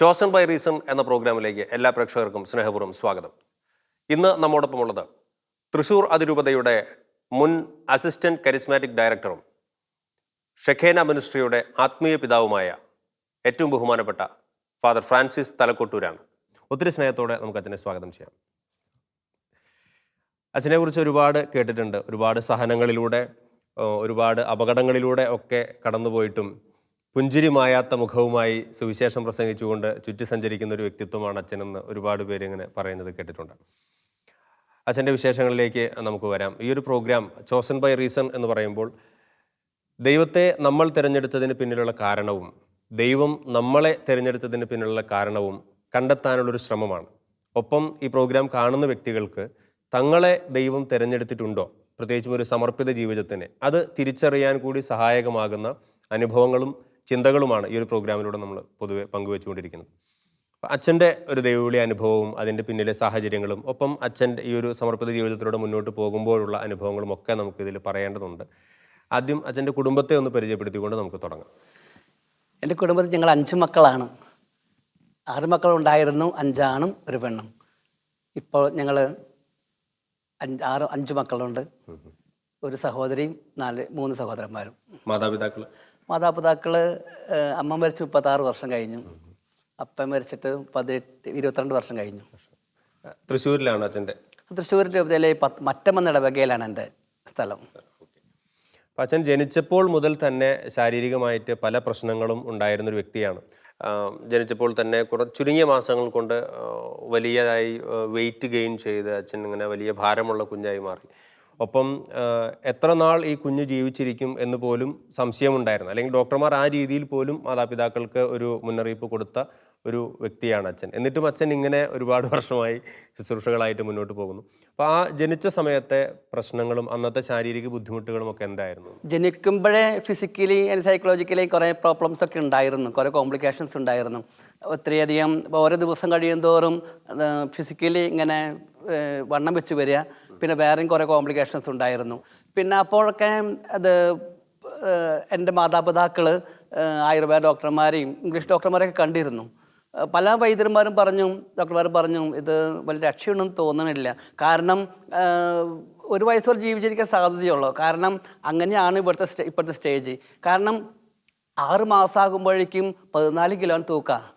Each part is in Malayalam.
ചോസൺ ബൈ റീസൺ എന്ന പ്രോഗ്രാമിലേക്ക് എല്ലാ പ്രേക്ഷകർക്കും സ്നേഹപൂർവം സ്വാഗതം. ഇന്ന് നമ്മോടൊപ്പമുള്ളത് തൃശൂർ അതിരൂപതയുടെ മുൻ അസിസ്റ്റന്റ് കരിസ്മാറ്റിക് ഡയറക്ടറും ഷെഖേന മിനിസ്ട്രിയുടെ ആത്മീയ പിതാവുമായ ഏറ്റവും ബഹുമാനപ്പെട്ട ഫാദർ ഫ്രാൻസിസ് തലക്കൊട്ടൂരാണ്. ഒത്തിരി സ്നേഹത്തോടെ നമുക്ക് അച്ഛനെ സ്വാഗതം ചെയ്യാം. അച്ഛനെ കുറിച്ച് ഒരുപാട് കേട്ടിട്ടുണ്ട്. ഒരുപാട് സഹനങ്ങളിലൂടെ ഒരുപാട് അപകടങ്ങളിലൂടെ ഒക്കെ കടന്നുപോയിട്ടും പുഞ്ചിരി മായാത്ത മുഖവുമായി സുവിശേഷം പ്രസംഗിച്ചുകൊണ്ട് ചുറ്റി സഞ്ചരിക്കുന്ന ഒരു വ്യക്തിത്വമാണ് അച്ഛനെന്ന് ഒരുപാട് പേര് ഇങ്ങനെ പറയുന്നത് കേട്ടിട്ടുണ്ട്. അച്ഛന്റെ വിശേഷങ്ങളിലേക്ക് നമുക്ക് വരാം. ഈ ഒരു പ്രോഗ്രാം ചോസൻ ബൈ റീസൺ എന്ന് പറയുമ്പോൾ ദൈവത്തെ നമ്മൾ തിരഞ്ഞെടുത്തതിന് പിന്നിലുള്ള കാരണവും ദൈവം നമ്മളെ തിരഞ്ഞെടുത്തതിന് പിന്നിലുള്ള കാരണവും കണ്ടെത്താനുള്ളൊരു ശ്രമമാണ്. ഒപ്പം ഈ പ്രോഗ്രാം കാണുന്ന വ്യക്തികൾക്ക് തങ്ങളെ ദൈവം തിരഞ്ഞെടുത്തിട്ടുണ്ടോ പ്രത്യേകിച്ചും ഒരു സമർപ്പിത ജീവിതത്തിന് അത് തിരിച്ചറിയാൻ കൂടി സഹായകമാകുന്ന അനുഭവങ്ങളും ചിന്തകളുമാണ് ഈ ഒരു പ്രോഗ്രാമിലൂടെ നമ്മൾ പൊതുവെ പങ്കുവെച്ചുകൊണ്ടിരിക്കുന്നത്. അച്ഛന്റെ ഒരു ദൈവവിളി അനുഭവവും അതിന്റെ പിന്നിലെ സാഹചര്യങ്ങളും ഒപ്പം അച്ഛന്റെ ഈ ഒരു സമർപ്പിത ജീവിതത്തിലൂടെ മുന്നോട്ട് പോകുമ്പോഴുള്ള അനുഭവങ്ങളും ഒക്കെ നമുക്ക് ഇതിൽ പറയേണ്ടതുണ്ട്. ആദ്യം അച്ഛന്റെ കുടുംബത്തെ ഒന്ന് പരിചയപ്പെടുത്തിക്കൊണ്ട് നമുക്ക് തുടങ്ങാം. എന്റെ കുടുംബത്തിൽ ഞങ്ങൾ അഞ്ച് മക്കളാണ്. ആറ് മക്കൾ ഉണ്ടായിരുന്നു അഞ്ചാണും ഒരു പെണ്ണും. ഇപ്പോൾ ഞങ്ങൾ അഞ്ച് ആറ് അഞ്ച് മക്കളുണ്ട്. ഒരു സഹോദരിയും നാല് മൂന്ന് സഹോദരന്മാരും. മാതാപിതാക്കൾ മാതാപിതാക്കൾ അമ്മ മരിച്ച് മുപ്പത്താറ് വർഷം കഴിഞ്ഞു. അപ്പൻ മരിച്ചിട്ട് പതിനെട്ട് ഇരുപത്തിരണ്ട് വർഷം കഴിഞ്ഞു. തൃശ്ശൂരിലാണ് അച്ഛന്റെ? തൃശ്ശൂർ രൂപതയിലെ പത്ത് മറ്റമെന്ന ഇടവകയിലാണ് എന്റെ സ്ഥലം. അച്ഛൻ ജനിച്ചപ്പോൾ മുതൽ തന്നെ ശാരീരികമായിട്ട് പല പ്രശ്നങ്ങളും ഉണ്ടായിരുന്ന ഒരു വ്യക്തിയാണ്. ജനിച്ചപ്പോൾ തന്നെ കുറ ചുരുങ്ങിയ മാസങ്ങൾ കൊണ്ട് വലിയതായി വെയിറ്റ് ഗെയിൻ ചെയ്ത് അച്ഛൻ ഇങ്ങനെ വലിയ ഭാരമുള്ള കുഞ്ഞായി മാറി. ഒപ്പം എത്ര നാൾ ഈ കുഞ്ഞ് ജീവിച്ചിരിക്കും എന്ന് പോലും സംശയമുണ്ടായിരുന്നു. അല്ലെങ്കിൽ ഡോക്ടർമാർ ആ രീതിയിൽ പോലും മാതാപിതാക്കൾക്ക് ഒരു മുന്നറിയിപ്പ് കൊടുത്ത ഒരു വ്യക്തിയാണ് അച്ഛൻ. എന്നിട്ടും അച്ഛൻ ഇങ്ങനെ ഒരുപാട് വർഷമായി ശുശ്രൂഷകളായിട്ട് മുന്നോട്ട് പോകുന്നു. അപ്പോൾ ആ ജനിച്ച സമയത്തെ പ്രശ്നങ്ങളും അന്നത്തെ ശാരീരിക ബുദ്ധിമുട്ടുകളും ഒക്കെ എന്തായിരുന്നു? ജനിക്കുമ്പോഴേ ഫിസിക്കലി ആൻഡ് സൈക്കോളജിക്കലി കുറേ പ്രോബ്ലംസ് ഒക്കെ ഉണ്ടായിരുന്നു. കുറേ കോംപ്ലിക്കേഷൻസ് ഉണ്ടായിരുന്നു. ഒത്തിരിയധികം ഓരോ ദിവസം കഴിയും തോറും ഫിസിക്കലി ഇങ്ങനെ വണ്ണം വെച്ച് വരിക. പിന്നെ വേറെയും കുറേ കോംപ്ലിക്കേഷൻസ് ഉണ്ടായിരുന്നു. പിന്നെ അപ്പോഴൊക്കെ അത് എന്റെ മാതാപിതാക്കൾ ആയുർവേദ ഡോക്ടർമാരെയും ഇംഗ്ലീഷ് ഡോക്ടർമാരെയൊക്കെ കണ്ടിരുന്നു. പല വൈദ്യന്മാരും പറഞ്ഞു ഡോക്ടർമാർ പറഞ്ഞു ഇത് വലിയ രക്ഷയൊന്നും തോന്നണില്ല. കാരണം ഒരു വയസ്സ് വരെ ജീവിച്ചിരിക്കാൻ സാധ്യതയുള്ളൂ. കാരണം അങ്ങനെയാണ് ഇവിടുത്തെ ഇപ്പോഴത്തെ സ്റ്റേജ്. കാരണം ആറ് മാസമാകുമ്പോഴേക്കും പതിനാല് കിലോ തൂക്കാം.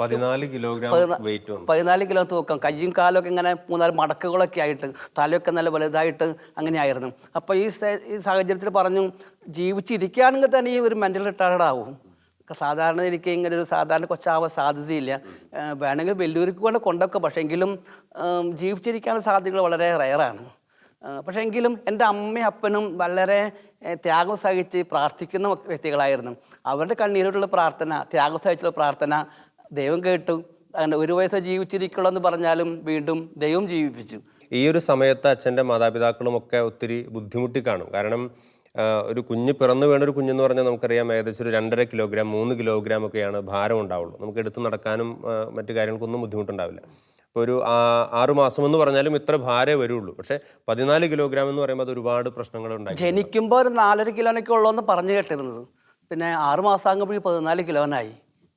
പതിനാല് കിലോഗ്രാം വെയിറ്റ് വന്നു. പതിനാല് കിലോ തൂക്കം. കയ്യും കാലൊക്കെ ഇങ്ങനെ മൂന്നാൽ മടക്കുകളൊക്കെ ആയിട്ട് തലയൊക്കെ നല്ല വലുതായിട്ട് അങ്ങനെയായിരുന്നു അപ്പോൾ ഈ ഈ സാഹചര്യത്തിൽ പറഞ്ഞു ജീവിച്ചിരിക്കുകയാണെങ്കിൽ തന്നെ ഈ ഒരു മെന്റൽ റിട്ടയർഡ് ആവും. സാധാരണ എനിക്ക് ഇങ്ങനെ ഒരു സാധാരണ കൊച്ചാവാൻ സാധ്യതയില്ല. വേണമെങ്കിൽ വെല്ലൂർക്ക് കൊണ്ട് കൊണ്ടൊക്കെ പക്ഷേ എങ്കിലും ജീവിച്ചിരിക്കാനുള്ള സാധ്യതകൾ വളരെ റയറാണ് പക്ഷേ എങ്കിലും എന്റെ അമ്മയും അപ്പനും വളരെ ത്യാഗം സഹിച്ച് പ്രാർത്ഥിക്കുന്ന വ്യക്തികളായിരുന്നു. അവരുടെ കണ്ണീരോടുള്ള പ്രാർത്ഥന ത്യാഗം സഹിച്ചുള്ള പ്രാർത്ഥന ദൈവം കേട്ടു. അങ്ങനെ ഒരു വയസ്സ് ജീവിച്ചിരിക്കണം എന്ന് പറഞ്ഞാലും വീണ്ടും ദൈവം ജീവിപ്പിച്ചു. ഈ ഒരു സമയത്ത് അച്ഛന്റെ മാതാപിതാക്കളും ഒക്കെ ഒത്തിരി ബുദ്ധിമുട്ടി കാണും. കാരണം ഒരു കുഞ്ഞ് പിറന്നു വേണ്ട ഒരു കുഞ്ഞെന്ന് പറഞ്ഞാൽ നമുക്കറിയാം ഏകദേശം ഒരു രണ്ടര കിലോഗ്രാം മൂന്ന് കിലോഗ്രാം ഒക്കെയാണ് ഭാരം ഉണ്ടാവുള്ളൂ. നമുക്ക് എടുത്ത് നടക്കാനും മറ്റു കാര്യങ്ങൾക്കൊന്നും ബുദ്ധിമുട്ടുണ്ടാവില്ല. ഇപ്പോൾ ഒരു ആ- ആറ് മാസം എന്ന് പറഞ്ഞാലും ഇത്ര ഭാരേ വരുള്ളൂ. പക്ഷേ പതിനാല് കിലോഗ്രാം എന്ന് പറയുമ്പോൾ അത് ഒരുപാട് പ്രശ്നങ്ങൾ ഉണ്ടായി ജനിക്കുമ്പോൾ ഒരു നാലര കിലോനൊക്കെ ഉള്ളൂ എന്ന് പറഞ്ഞു കേട്ടിരുന്നത്. പിന്നെ ആറ് മാസം ആകുമ്പോഴേക്കും പതിനാല് കിലോനായി.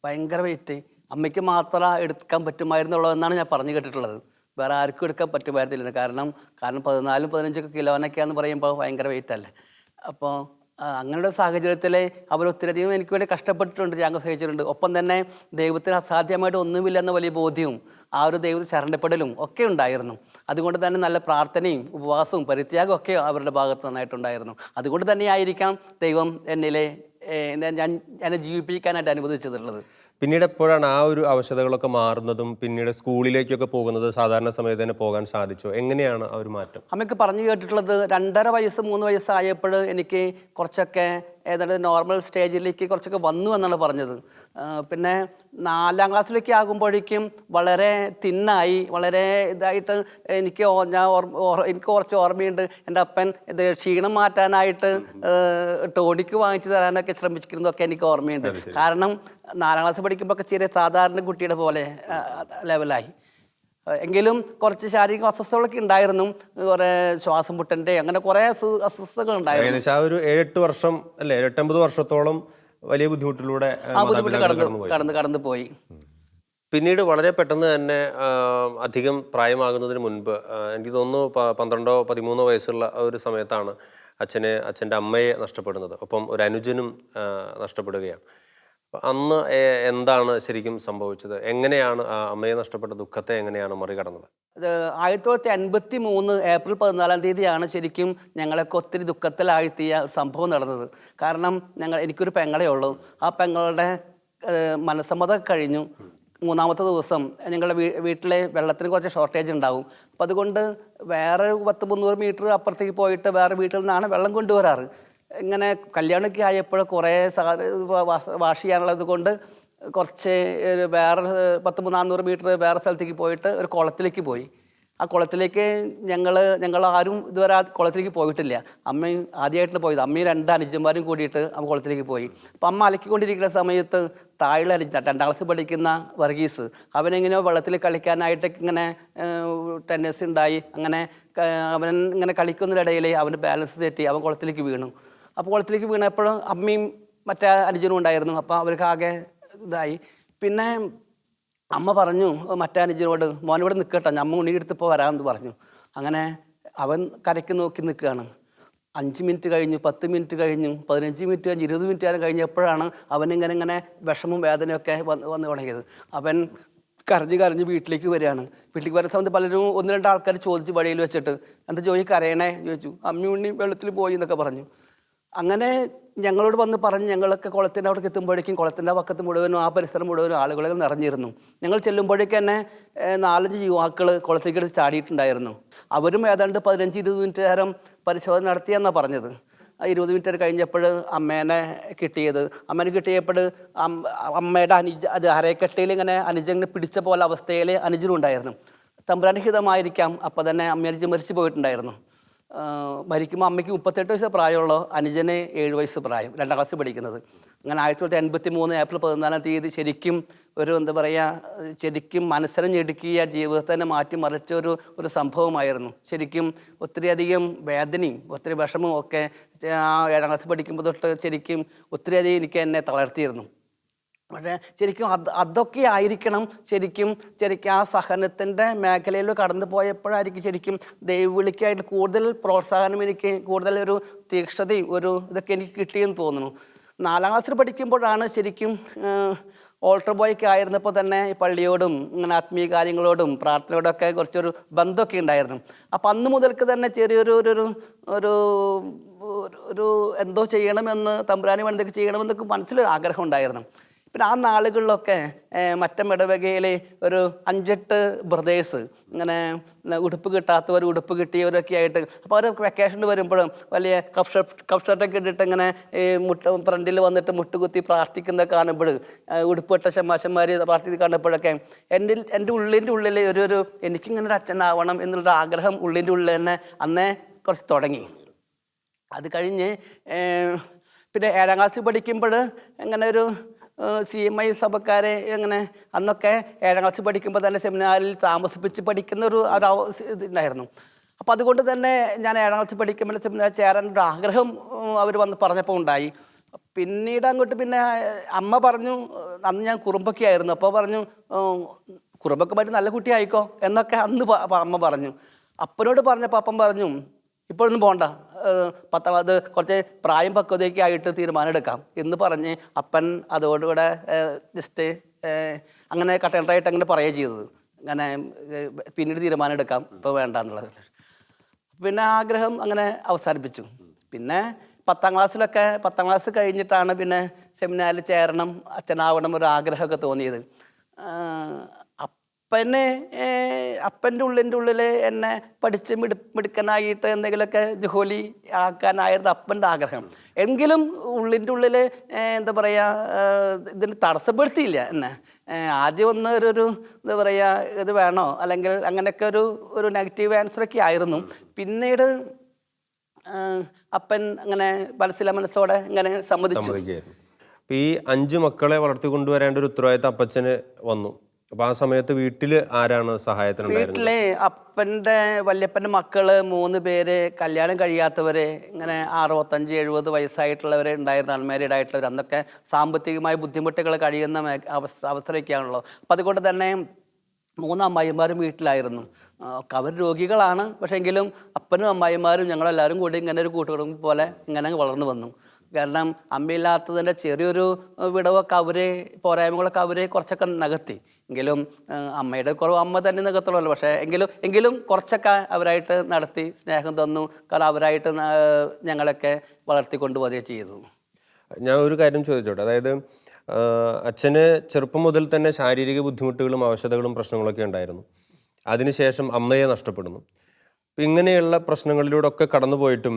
ഭയങ്കര വെയിറ്റ് അമ്മയ്ക്ക് മാത്രം എടുക്കാൻ പറ്റുമായിരുന്നുള്ളൂ എന്നാണ് ഞാൻ പറഞ്ഞു കേട്ടിട്ടുള്ളത്. വേറെ ആർക്കും എടുക്കാൻ പറ്റുമായിരുന്നില്ല. കാരണം കാരണം പതിനാലും പതിനഞ്ചൊക്കെ കിലോനൊക്കെയാന്ന് പറയുമ്പോൾ ഭയങ്കര വെയിറ്റ് അല്ലേ? അപ്പോൾ അങ്ങനെയുള്ള സാഹചര്യത്തിൽ അവർ ഒത്തിരിയധികം എനിക്ക് വേണ്ടി കഷ്ടപ്പെട്ടിട്ടുണ്ട് ത്യാഗം സഹിച്ചിട്ടുണ്ട് ഒപ്പം തന്നെ ദൈവത്തിന് അസാധ്യമായിട്ട് ഒന്നുമില്ല എന്ന വലിയ ബോധ്യവും ആ ഒരു ദൈവത്തിൽ ശരണപ്പെടലും ഒക്കെ ഉണ്ടായിരുന്നു. അതുകൊണ്ട് തന്നെ നല്ല പ്രാർത്ഥനയും ഉപവാസവും പരിത്യാഗവും ഒക്കെ അവരുടെ ഭാഗത്ത് നന്നായിട്ടുണ്ടായിരുന്നു. അതുകൊണ്ട് തന്നെ ആയിരിക്കാം ദൈവം എന്നിലെ ഞാൻ എന്നെ ജീവിപ്പിക്കാനായിട്ട് അനുവദിച്ചിട്ടുള്ളത്. പിന്നീട് എപ്പോഴാണ് ആ ഒരു അവശതകളൊക്കെ മാറുന്നതും പിന്നീട് സ്കൂളിലേക്കൊക്കെ പോകുന്നത് സാധാരണ സമയത്ത് തന്നെ പോകാൻ സാധിച്ചു? എങ്ങനെയാണ് ആ ഒരു മാറ്റം? അമ്മയ്ക്ക് പറഞ്ഞു കേട്ടിട്ടുള്ളത് രണ്ടര വയസ്സ് മൂന്ന് വയസ്സായപ്പോൾ എനിക്ക് കുറച്ചൊക്കെ ഏതാണ്ട് നോർമൽ സ്റ്റേജിലേക്ക് കുറച്ചൊക്കെ വന്നു എന്നാണ് പറഞ്ഞത്. പിന്നെ നാലാം ക്ലാസ്സിലേക്ക് ആകുമ്പോഴേക്കും വളരെ തിന്നായി വളരെ ഇതായിട്ട് എനിക്ക് ഞാൻ എനിക്ക് കുറച്ച് ഓർമ്മയുണ്ട്. എന്റെ അപ്പൻ ഇത് ക്ഷീണം മാറ്റാനായിട്ട് ടോണിക്ക് വാങ്ങിച്ചു തരാനൊക്കെ ശ്രമിച്ചിരുന്നതൊക്കെ എനിക്ക് ഓർമ്മയുണ്ട്. കാരണം നാലാം ക്ലാസ് പഠിക്കുമ്പോൾ ഒക്കെ ചെറിയ സാധാരണ കുട്ടിയുടെ പോലെ ലെവലായി എങ്കിലും കുറച്ച് ശാരീരിക അസ്വസ്ഥതകളൊക്കെ ഉണ്ടായിരുന്നു. കുറേ ശ്വാസം മുട്ടന്റെ അങ്ങനെ കുറേ അസു- അസ്വസ്ഥതകൾ ഉണ്ടായിരുന്നു. ഏകദേശം ആ ഒരു ഏഴെട്ട് വർഷം അല്ലെ ഏഴെട്ടമ്പത് വർഷത്തോളം വലിയ ബുദ്ധിമുട്ടിലൂടെ ആ, ബുദ്ധിമുട്ട് കടന്നു കടന്നു കടന്ന് പോയി പിന്നീട് വളരെ പെട്ടെന്ന് തന്നെ അധികം പ്രായമാകുന്നതിന് മുൻപ് എനിക്ക് തോന്നുന്നു പന്ത്രണ്ടോ പതിമൂന്നോ വയസ്സുള്ള ആ ഒരു സമയത്താണ് അച്ഛനെ അച്ഛന്റെ അമ്മയെ നഷ്ടപ്പെടുന്നത്. ഒപ്പം ഒരു അനുജനും നഷ്ടപ്പെടുകയാണ്. അന്ന് എന്താണ് ശരിക്കും സംഭവിച്ചത്? എങ്ങനെയാണ് ആ അമ്മയെ നഷ്ടപ്പെട്ട ദുഃഖത്തെ എങ്ങനെയാണ് മറികടന്നത്? ഇത് ആയിരത്തി തൊള്ളായിരത്തി അൻപത്തി മൂന്ന് ഏപ്രിൽ പതിനാലാം തീയതിയാണ് ശരിക്കും ഞങ്ങളൊക്കെ ഒത്തിരി ദുഃഖത്തിലാഴ്ത്തിയ സംഭവം നടന്നത്. കാരണം ഞങ്ങൾ എനിക്കൊരു പെങ്ങളേ ഉള്ളൂ. ആ പെങ്ങളുടെ മനസ്സമ്മതം കഴിഞ്ഞു. മൂന്നാമത്തെ ദിവസം ഞങ്ങളുടെ വീ വീട്ടിലെ വെള്ളത്തിന് കുറച്ച് ഷോർട്ടേജ് ഉണ്ടാവും. അപ്പം അതുകൊണ്ട് വേറെ പത്ത് മുന്നൂറ് മീറ്റർ അപ്പുറത്തേക്ക് പോയിട്ട് വേറെ വീട്ടിൽ നിന്നാണ് വെള്ളം കൊണ്ടുവരാറ്. ഇങ്ങനെ കല്യാണമൊക്കെ ആയപ്പോൾ കുറേ വാഷ് ചെയ്യാനുള്ളത് കൊണ്ട് കുറച്ച് ഒരു വേറെ പത്ത് നാന്നൂറ് മീറ്റർ വേറെ സ്ഥലത്തേക്ക് പോയിട്ട് ഒരു കുളത്തിലേക്ക് പോയി. ആ കുളത്തിലേക്ക് ഞങ്ങൾ ഞങ്ങൾ ആരും ഇതുവരെ ആ കുളത്തിലേക്ക് പോയിട്ടില്ല. അമ്മയും ആദ്യമായിട്ട് പോയത്. അമ്മയും രണ്ട് അനുജന്മാരും കൂടിയിട്ട് ആ കുളത്തിലേക്ക് പോയി. അപ്പം അമ്മ അലക്കിക്കൊണ്ടിരിക്കുന്ന സമയത്ത് താഴെ അനുജ രണ്ടാം ക്ലാസ് പഠിക്കുന്ന വർഗീസ് അവനെങ്ങനെയോ വെള്ളത്തിൽ കളിക്കാനായിട്ട് ഇങ്ങനെ ടെന്നീസ് ഉണ്ടായി. അങ്ങനെ അവൻ ഇങ്ങനെ കളിക്കുന്നതിനിടയിൽ അവന് ബാലൻസ് തെറ്റി അവൻ കുളത്തിലേക്ക് വീണു. അപ്പോൾ കുളത്തിലേക്ക് വീണപ്പോൾ അമ്മയും മറ്റേ അനുജനും ഉണ്ടായിരുന്നു. അപ്പോൾ അവർക്ക് ആകെ ഇതായി. പിന്നെ അമ്മ പറഞ്ഞു മറ്റേ അനുജനോട് മോനിവിടെ നിൽക്കട്ടെ അമ്മ ഉണ്ണിയെടുത്ത് ഇപ്പോൾ വരാമെന്ന് പറഞ്ഞു. അങ്ങനെ അവൻ കരയ്ക്ക് നോക്കി നിൽക്കുകയാണ്. അഞ്ച് മിനിറ്റ് കഴിഞ്ഞു പത്ത് മിനിറ്റ് കഴിഞ്ഞു പതിനഞ്ച് മിനിറ്റ് കഴിഞ്ഞ് ഇരുപത് മിനിറ്റ് കാലം കഴിഞ്ഞപ്പോഴാണ് അവൻ ഇങ്ങനെ ഇങ്ങനെ വിഷമവും വേദനയൊക്കെ വന്ന് വന്ന് തുടങ്ങിയത്. അവൻ കരഞ്ഞ് കരഞ്ഞ് വീട്ടിലേക്ക് വരികയാണ്. വീട്ടിലേക്ക് വരുന്ന സമയത്ത് പലരും ഒന്ന് രണ്ട് ആൾക്കാർ ചോദിച്ച് വഴിയിൽ വെച്ചിട്ട് എന്താ ജോലി കരയണേ? ചോദിച്ചു. അമ്മി ഉണ്ണി വെള്ളത്തിൽ പോയി എന്നൊക്കെ പറഞ്ഞു. അങ്ങനെ ഞങ്ങളോട് വന്ന് പറഞ്ഞ് ഞങ്ങളൊക്കെ കുളത്തിന്റെ അവിടേക്ക് എത്തുമ്പോഴേക്കും കുളത്തിന്റെ പക്കത്ത് മുഴുവനും ആ പരിസരം മുഴുവനും ആളുകളെ നിറഞ്ഞിരുന്നു. ഞങ്ങൾ ചെല്ലുമ്പോഴേക്ക് തന്നെ നാലഞ്ച് യുവാക്കൾ കുളത്തേക്ക് എടുത്ത് ചാടിയിട്ടുണ്ടായിരുന്നു. അവരും ഏതാണ്ട് പതിനഞ്ച് ഇരുപത് മിനിറ്റ് നേരം പരിശോധന നടത്തിയെന്നാണ് പറഞ്ഞത്. ഇരുപത് മിനിറ്റ് കഴിഞ്ഞപ്പോൾ അമ്മേനെ കിട്ടിയത്. അമ്മേനെ കിട്ടിയപ്പോൾ അമ്മയുടെ അനുജ അത് അരക്കെട്ടയിൽ ഇങ്ങനെ അനുജങ്ങനെ പിടിച്ച പോലെ അവസ്ഥയിൽ അനുജനുണ്ടായിരുന്നു തമ്പുരാനുഹിതമായിരിക്കാം അപ്പോൾ തന്നെ അമ്മ അനുജൻ മരിച്ചു പോയിട്ടുണ്ടായിരുന്നു. മരിക്കുമ്പോൾ അമ്മയ്ക്ക് മുപ്പത്തെട്ട് വയസ്സ് പ്രായമുള്ള അനുജന് ഏഴ് വയസ്സ് പ്രായം രണ്ടാം ക്ലാസ്സിൽ പഠിക്കുന്നത്. അങ്ങനെ ആയിരത്തി തൊള്ളായിരത്തി എൺപത്തി മൂന്ന് ഏപ്രിൽ പതിനാലാം തീയതി ശരിക്കും ഒരു എന്താ പറയുക ശരിക്കും മനസ്സിനെ ഞെടുക്കിയ ജീവിതത്തെ തന്നെ മാറ്റിമറിച്ച ഒരു ഒരു സംഭവമായിരുന്നു. ശരിക്കും ഒത്തിരിയധികം വേദനയും ഒത്തിരി വിഷമവും ഒക്കെ ആ ഏഴാം ക്ലാസ്സിൽ പഠിക്കുമ്പോൾ തൊട്ട് ശരിക്കും ഒത്തിരിയധികം എനിക്ക് എന്നെ തളർത്തിയിരുന്നു. പക്ഷേ ശരിക്കും അത് അതൊക്കെ ആയിരിക്കണം. ശരിക്കും ശരിക്കും ആ സഹനത്തിന്റെ മേഖലയിൽ കടന്നു പോയപ്പോഴായിരിക്കും ശരിക്കും ദൈവവിളിക്കായിട്ട് കൂടുതൽ പ്രോത്സാഹനം എനിക്ക് കൂടുതൽ ഒരു തീക്ഷ്ണതയും ഒരു ഇതൊക്കെ എനിക്ക് കിട്ടിയെന്ന് തോന്നുന്നു. നാലാം ക്ലാസ്സിൽ പഠിക്കുമ്പോഴാണ് ശരിക്കും ഓൾട്ടർ ബോയ്ക്ക് ആയിരുന്നപ്പോൾ തന്നെ പള്ളിയോടും ഇങ്ങനെ ആത്മീയ കാര്യങ്ങളോടും പ്രാർത്ഥനയോടൊക്കെ കുറച്ചൊരു ബന്ധമൊക്കെ ഉണ്ടായിരുന്നു. അപ്പം അന്ന് മുതൽക്ക് തന്നെ ചെറിയൊരു ഒരു ഒരു ഒരു ഒരു- എന്തോ ചെയ്യണമെന്ന് തമ്പുരാനി വേണ്ടതൊക്കെ ചെയ്യണമെന്നൊക്കെ മനസ്സിലൊരു ആഗ്രഹം ഉണ്ടായിരുന്നു. പിന്നെ ആ നാളുകളിലൊക്കെ മറ്റം ഇടവകയിലെ ഒരു അഞ്ചെട്ട് ബ്രദേഴ്സ് ഇങ്ങനെ ഉടുപ്പ് കിട്ടാത്തവർ ഉടുപ്പ് കിട്ടിയവരൊക്കെ ആയിട്ട് അപ്പോൾ അവർ വെക്കേഷനിൽ വരുമ്പോഴും വലിയ കഫ് ഷർട്ട് കഫ് ഷർട്ടൊക്കെ ഇട്ടിട്ട് ഇങ്ങനെ ഈ മുട്ട ഫ്രണ്ടിൽ വന്നിട്ട് മുട്ടുകുത്തി പ്രാർത്ഥിക്കുന്നത് കാണുമ്പോൾ ഉടുപ്പിട്ട ശമാശന്മാർ പ്രാർത്ഥിച്ച് കാണുമ്പോഴൊക്കെ എന്റെ എന്റെ ഉള്ളിന്റെ ഉള്ളിൽ ഒരു ഒരു എനിക്കിങ്ങനെ ഒരു അച്ഛനാവണം എന്നുള്ളൊരു ആഗ്രഹം ഉള്ളിന്റെ ഉള്ളിൽ തന്നെ അന്നേ കുറച്ച് തുടങ്ങി. അത് കഴിഞ്ഞ് പിന്നെ ഏഴാം ക്ലാസ്സിൽ പഠിക്കുമ്പോൾ ഇങ്ങനെ ഒരു സി എം ഐ സഭക്കാരെ അങ്ങനെ അന്നൊക്കെ ഏഴാം ക്ലാസ് പഠിക്കുമ്പോൾ തന്നെ സെമിനാറിൽ താമസിപ്പിച്ച് പഠിക്കുന്ന ഒരു ഇതുണ്ടായിരുന്നു അപ്പോൾ അതുകൊണ്ട് തന്നെ ഞാൻ ഏഴാം ക്ലാസ് പഠിക്കുമ്പോൾ സെമിനാർ ചേരാൻ ഒരു ആഗ്രഹം അവർ വന്ന് പറഞ്ഞപ്പോൾ ഉണ്ടായി. പിന്നീട് അങ്ങോട്ട് പിന്നെ അമ്മ പറഞ്ഞു അന്ന് ഞാൻ കുറുമ്പൊക്കെ ആയിരുന്നു. അപ്പോൾ പറഞ്ഞു കുറുമ്പൊക്കെ പറ്റി നല്ല കുട്ടി ആയിക്കോ എന്നൊക്കെ അന്ന് അമ്മ പറഞ്ഞു. അപ്പനോട് പറഞ്ഞപ്പോൾ അപ്പം പറഞ്ഞു ഇപ്പോഴൊന്നും ഏഹ് പത്താം അത് കുറച്ച് പ്രായം പക്വതയൊക്കെ ആയിട്ട് തീരുമാനം എടുക്കാം. എന്ന് പറഞ്ഞ് അപ്പൻ അതോടുകൂടെ ജസ്റ്റ് അങ്ങനെ കട്ടണ്ടായിട്ട് അങ്ങനെ പറയുക ചെയ്തത്. അങ്ങനെ പിന്നീട് തീരുമാനം എടുക്കാം. ഇപ്പോൾ വേണ്ട എന്നുള്ളത്. പിന്നെ ആഗ്രഹം അങ്ങനെ അവസാനിപ്പിച്ചു. പിന്നെ പത്താം ക്ലാസ്സിലൊക്കെ പത്താം ക്ലാസ് കഴിഞ്ഞിട്ടാണ് പിന്നെ സെമിനാറിൽ ചേരണം അച്ഛനാവണം ഒരു ആഗ്രഹമൊക്കെ തോന്നിയത് ആഹ് അപ്പനെ അപ്പന്റെ ഉള്ളിന്റെ ഉള്ളിൽ എന്നെ പഠിച്ച് മിടു മിടുക്കനായിട്ട് എന്തെങ്കിലുമൊക്കെ ജോലി ആക്കാനായിരുന്നു അപ്പന്റെ ആഗ്രഹം. എങ്കിലും ഉള്ളിന്റെ ഉള്ളിൽ എന്താ പറയുക ഇതിന് തടസ്സപ്പെടുത്തിയില്ല എന്നെ. ആദ്യം ഒന്ന് ഒരു ഒരു എന്താ പറയുക ഇത് വേണോ? അല്ലെങ്കിൽ അങ്ങനെയൊക്കെ ഒരു ഒരു നെഗറ്റീവ് ആൻസറൊക്കെ ആയിരുന്നു. പിന്നീട് അപ്പൻ അങ്ങനെ മനസ്സില മനസ്സോടെ ഇങ്ങനെ സമ്മതിച്ചു. ഈ അഞ്ച് മക്കളെ വളർത്തിക്കൊണ്ടുവരേണ്ട ഒരു ഉത്തരവാദിത്തം അപ്പച്ചന് വന്നു. അപ്പോൾ ആ സമയത്ത് വീട്ടിൽ ആരാണ് സഹായത്തിന് വീട്ടിലെ അപ്പന്റെ വല്യപ്പന്റെ മക്കൾ മൂന്ന് പേര് കല്യാണം കഴിയാത്തവര് ഇങ്ങനെ അറുപത്തഞ്ച് എഴുപത് വയസ്സായിട്ടുള്ളവർ ഉണ്ടായിരുന്ന അൺമാരീഡ് ആയിട്ടുള്ളവർ അന്നൊക്കെ സാമ്പത്തികമായ ബുദ്ധിമുട്ടുകൾ കഴിയുന്ന മേ- അവസ്ഥ അവസ്ഥയൊക്കെയാണല്ലോ അപ്പം അതുകൊണ്ട് തന്നെ മൂന്ന് അമ്മായിമാരും വീട്ടിലായിരുന്നു. അവർ രോഗികളാണ്. പക്ഷേ എങ്കിലും അപ്പനും അമ്മായിമാരും ഞങ്ങളെല്ലാവരും കൂടി ഇങ്ങനെ ഒരു കൂട്ടുകുടുംബം പോലെ ഇങ്ങനെ വളർന്നു വന്നു. കാരണം അമ്മയില്ലാത്തതിന്റെ ചെറിയൊരു വിടവൊക്കെ അവരെ പോരായ്മകളൊക്കെ അവരെ കുറച്ചൊക്കെ നികത്തി. എങ്കിലും അമ്മയുടെ കുറവ് അമ്മ തന്നെ നികത്തുള്ളൂ പക്ഷേ എങ്കിലും എങ്കിലും കുറച്ചൊക്കെ അവരായിട്ട് നടത്തി സ്നേഹം തന്നു. കാരണം അവരായിട്ട് ഞങ്ങളൊക്കെ വളർത്തിക്കൊണ്ട് പോവുകയും ചെയ്തു ഞാൻ ഒരു കാര്യം ചോദിച്ചോട്ടെ. അതായത് അച്ഛന് ചെറുപ്പം മുതൽ തന്നെ ശാരീരിക ബുദ്ധിമുട്ടുകളും അവശതകളും പ്രശ്നങ്ങളൊക്കെ ഉണ്ടായിരുന്നു. അതിനുശേഷം അമ്മയെ നഷ്ടപ്പെടുന്നു. ഇങ്ങനെയുള്ള പ്രശ്നങ്ങളിലൂടെ ഒക്കെ കടന്നുപോയിട്ടും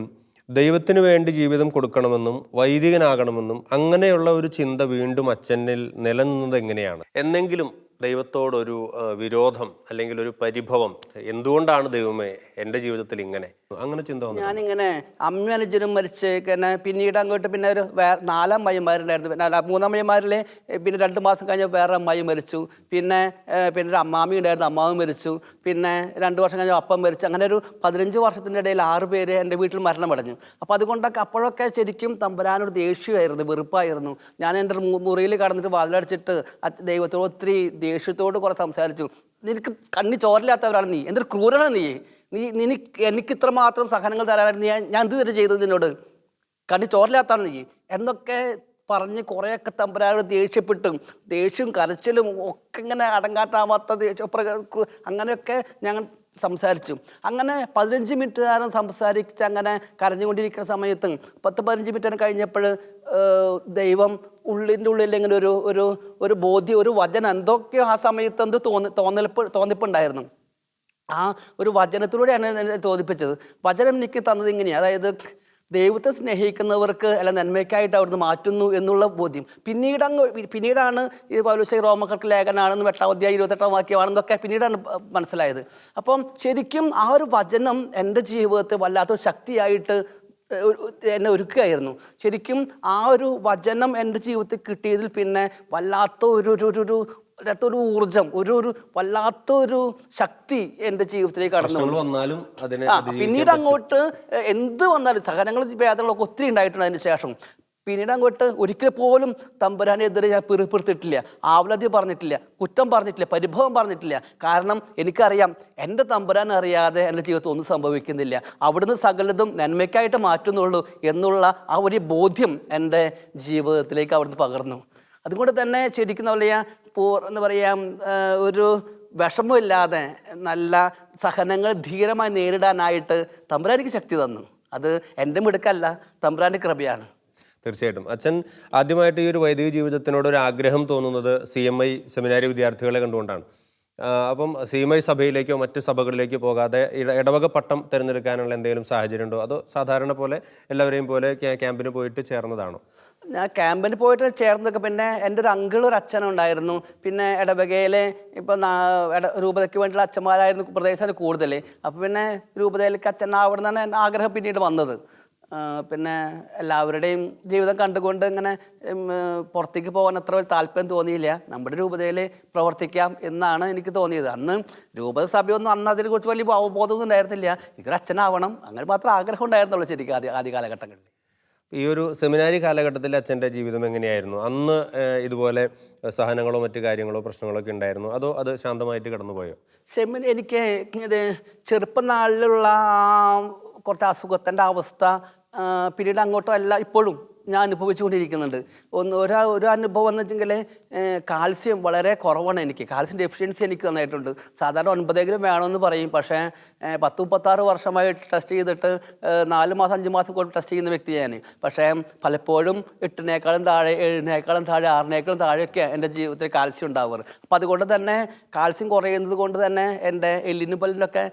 ദൈവത്തിന് വേണ്ടി ജീവിതം കൊടുക്കണമെന്നും വൈദികനാകണമെന്നും അങ്ങനെയുള്ള ഒരു ചിന്ത വീണ്ടും അച്ഛനിൽ നിലനിന്നത് എങ്ങനെയാണ്? എന്നെങ്കിലും ദൈവത്തോടൊരു വിരോധം അല്ലെങ്കിൽ ഒരു പരിഭവം എന്തുകൊണ്ടാണ് ദൈവമേ എന്റെ ജീവിതത്തിൽ ഇങ്ങനെ. അങ്ങനെ ചിന്ത ഞാനിങ്ങനെ അമ്മ അനുജനും മരിച്ച് പിന്നെ പിന്നീട് അങ്ങോട്ട് പിന്നെ ഒരു വേറെ നാലാം അമ്മയന്മാരുണ്ടായിരുന്നു പിന്നെ മൂന്നാം അമ്മയന്മാരിൽ പിന്നെ രണ്ട് മാസം കഴിഞ്ഞ് വേറെ അമ്മായി മരിച്ചു. പിന്നെ പിന്നെ ഒരു അമ്മാമി ഉണ്ടായിരുന്നു അമ്മാവും മരിച്ചു. പിന്നെ രണ്ട് വർഷം കഴിഞ്ഞ് അപ്പം മരിച്ചു. അങ്ങനെ ഒരു പതിനഞ്ച് വർഷത്തിന്റെ ഇടയിൽ ആറ് പേര് എന്റെ വീട്ടിൽ മരണമടഞ്ഞു അപ്പോൾ അതുകൊണ്ടൊക്കെ അപ്പോഴൊക്കെ ശരിക്കും തമ്പുരാനൊരു ദേഷ്യമായിരുന്നു വെറുപ്പായിരുന്നു. ഞാൻ എന്റെ മുറിയിൽ കടന്നിട്ട് വാതിലടിച്ചിട്ട് ദൈവത്തോട് ഒത്തിരി ദേഷ്യത്തോട് കുറെ സംസാരിച്ചു. നിനക്ക് കണ്ണി ചോരില്ലാത്തവരാണ് നീ. എന്തൊരു ക്രൂരനാണ് നീ. നീ നിനക്ക് എനിക്ക് ഇത്രമാത്രം സഹനങ്ങൾ തരാനായിട്ട് ഞാൻ ഞാൻ തന്നെ ചെയ്തത് നിന്നോട്? കണ്ണി ചോറില്ലാത്താണ് നീ. എന്നൊക്കെ പറഞ്ഞ് കുറേയൊക്കെ തമ്പുരാനോട് ദേഷ്യപ്പെട്ടും ദേഷ്യവും കരച്ചിലും ഒക്കെ ഇങ്ങനെ അടങ്ങാറ്റാവാത്ത ദേഷ്യ അങ്ങനെയൊക്കെ ഞങ്ങൾ സംസാരിച്ചു. അങ്ങനെ പതിനഞ്ച് മിനിറ്റ് നേരം സംസാരിച്ച് അങ്ങനെ കരഞ്ഞുകൊണ്ടിരിക്കുന്ന സമയത്ത് പത്ത് പതിനഞ്ച് മിനിറ്റ് കഴിഞ്ഞപ്പോൾ ദൈവം ഉള്ളിന്റെ ഉള്ളിൽ ഇങ്ങനെ ഒരു ഒരു ഒരു ബോധ്യം ഒരു വചനം എന്തൊക്കെയോ ആ സമയത്ത് എന്ത് തോന്നി തോന്നലിപ്പ് തോന്നിപ്പുണ്ടായിരുന്നു. ആ ഒരു വചനത്തിലൂടെയാണ് എന്നെ തോന്നിപ്പിച്ചത് വചനം എനിക്ക് തന്നത് ഇങ്ങനെയാണ് അതായത് ദൈവത്തെ സ്നേഹിക്കുന്നവർക്ക് അല്ല നന്മയ്ക്കായിട്ട് അവിടുന്ന് മാറ്റുന്നു എന്നുള്ള ബോധ്യം. പിന്നീട് അങ്ങ് പിന്നീടാണ് ഈ പൗലുശ്രീ റോമക്കർക്ക് ലേഖനാണെന്നും എട്ടാം അധ്യായം ഇരുപത്തെട്ടാം വാക്യമാണെന്നൊക്കെ പിന്നീടാണ് മനസ്സിലായത്. അപ്പം ശരിക്കും ആ ഒരു വചനം എന്റെ ജീവിതത്തെ വല്ലാത്തൊരു ശക്തിയായിട്ട് എന്നെ ഒരുക്കുകയായിരുന്നു. ശരിക്കും ആ ഒരു വചനം എന്റെ ജീവിതത്തിൽ കിട്ടിയതിൽ പിന്നെ വല്ലാത്ത ഒരു ഒരു വല്ലാത്തൊരു ഊർജം ഒരു ഒരു വല്ലാത്തൊരു ശക്തി എന്റെ ജീവിതത്തിലേക്ക് കടന്നു വന്നാലും പിന്നീട് അങ്ങോട്ട് എന്ത് വന്നാലും സഹനങ്ങൾ വേദനകളൊക്കെ ഒത്തിരി ഉണ്ടായിട്ടുണ്ട് അതിന് ശേഷം. പിന്നീട് അങ്ങോട്ട് ഒരിക്കൽ പോലും തമ്പുരാനെതിരെ ഞാൻ പിറുപിറുത്തിട്ടില്ല ആവലതി പറഞ്ഞിട്ടില്ല കുറ്റം പറഞ്ഞിട്ടില്ല പരിഭവം പറഞ്ഞിട്ടില്ല. കാരണം എനിക്കറിയാം എന്റെ തമ്പുരാൻ അറിയാതെ എന്റെ ജീവിതത്തിൽ ഒന്നും സംഭവിക്കുന്നില്ല. അവിടുന്ന് സകലതും നന്മയ്ക്കായിട്ട് മാറ്റുന്നുള്ളൂ എന്നുള്ള ആ ഒരു ബോധ്യം എന്റെ ജീവിതത്തിലേക്ക് അവിടുന്ന് പകർന്നു. അതുകൊണ്ട് തന്നെ ശരിക്കും പറയുക പൂർ എന്ന് പറയാം ഒരു വിഷമമില്ലാതെ നല്ല സഹനങ്ങൾ ധീരമായി നേരിടാനായിട്ട് തമ്പുരാനിക്ക് ശക്തി തന്നു. അത് എന്റെ മിടുക്കല്ല തമ്പുരാന്റെ കൃപയാണ്. തീർച്ചയായിട്ടും. അച്ഛൻ ആദ്യമായിട്ട് ഈ ഒരു വൈദിക ജീവിതത്തിനോട് ഒരു ആഗ്രഹം തോന്നുന്നത് സി എം ഐ സെമിനാരി വിദ്യാർത്ഥികളെ കണ്ടുകൊണ്ടാണ്. അപ്പം സി എം ഐ സഭയിലേക്കോ മറ്റ് സഭകളിലേക്കോ പോകാതെ ഇട- ഇടവക പട്ടം തിരഞ്ഞെടുക്കാനുള്ള എന്തെങ്കിലും സാഹചര്യം ഉണ്ടോ അതോ സാധാരണ പോലെ എല്ലാവരെയും പോലെ ക്യാമ്പിന് പോയിട്ട് ചേർന്നതാണോ? ഞാൻ ക്യാമ്പിന് പോയിട്ട് ചേർന്നൊക്കെ പിന്നെ എന്റെ ഒരു അങ്കിൾ ഒരു അച്ഛനുണ്ടായിരുന്നു പിന്നെ ഇടവകയിലെ ഇപ്പം രൂപതയ്ക്ക് വേണ്ടിയുള്ള അച്ഛന്മാരായിരുന്നു പ്രദേശത്തിന് കൂടുതൽ അപ്പോൾ പിന്നെ രൂപതയിലേക്ക് അച്ഛൻ അവിടെ നിന്നാണ് ആഗ്രഹം പിന്നീട് വന്നത്. പിന്നെ എല്ലാവരുടെയും ജീവിതം കണ്ടുകൊണ്ട് ഇങ്ങനെ പുറത്തേക്ക് പോകാൻ അത്ര വലിയ താല്പര്യം തോന്നിയില്ല. നമ്മുടെ രൂപതയിൽ പ്രവർത്തിക്കാം എന്നാണ് എനിക്ക് തോന്നിയത്. അന്ന് രൂപത സഭയൊന്നും അന്ന് അതിനെക്കുറിച്ച് വലിയ അവബോധമൊന്നും ഉണ്ടായിരുന്നില്ല. ഇതൊരു അച്ഛനാവണം. അങ്ങനെ മാത്രം ആഗ്രഹം ഉണ്ടായിരുന്നുള്ളൂ ശരിക്കും ആദ്യ ആദ്യ കാലഘട്ടങ്ങളിൽ. ഈ ഒരു സെമിനാരി കാലഘട്ടത്തിൽ അച്ഛന്റെ ജീവിതം എങ്ങനെയായിരുന്നു? അന്ന് ഇതുപോലെ സഹനങ്ങളോ മറ്റു കാര്യങ്ങളോ പ്രശ്നങ്ങളോ ഒക്കെ ഉണ്ടായിരുന്നു. അതോ അത് ശാന്തമായിട്ട് കടന്നുപോയോ? സെമിന എനിക്ക് ഇത് ചെറുപ്പനാളിലുള്ള കുറച്ച് അസുഖത്തിന്റെ അവസ്ഥ പിന്നീട് അങ്ങോട്ടും അല്ല ഇപ്പോഴും ഞാൻ അനുഭവിച്ചുകൊണ്ടിരിക്കുന്നുണ്ട്. ഒന്ന് ഒരാ ഒരു അനുഭവം എന്ന് വെച്ചെങ്കിൽ കാൽസ്യം വളരെ കുറവാണ് എനിക്ക്. കാൽസ്യം ഡെഫിഷ്യൻസി എനിക്ക് നന്നായിട്ടുണ്ട്. സാധാരണ ഒൻപതെങ്കിലും വേണമെന്ന് പറയും. പക്ഷേ പത്ത് മുപ്പത്താറ് വർഷമായി ടെസ്റ്റ് ചെയ്തിട്ട് നാല് മാസം അഞ്ച് മാസം കൊണ്ട് ടെസ്റ്റ് ചെയ്യുന്ന വ്യക്തിയാണ് പക്ഷേ പലപ്പോഴും എട്ടിനേക്കാളും താഴെ ഏഴിനേക്കാളും താഴെ ആറിനേക്കാളും താഴെയൊക്കെ എന്റെ ജീവിതത്തിൽ കാൽസ്യം ഉണ്ടാവാറ്. അപ്പം അതുകൊണ്ട് തന്നെ കാൽസ്യം കുറയുന്നത് കൊണ്ട് തന്നെ എന്റെ എല്ലിന് പല്ലിനൊക്കെ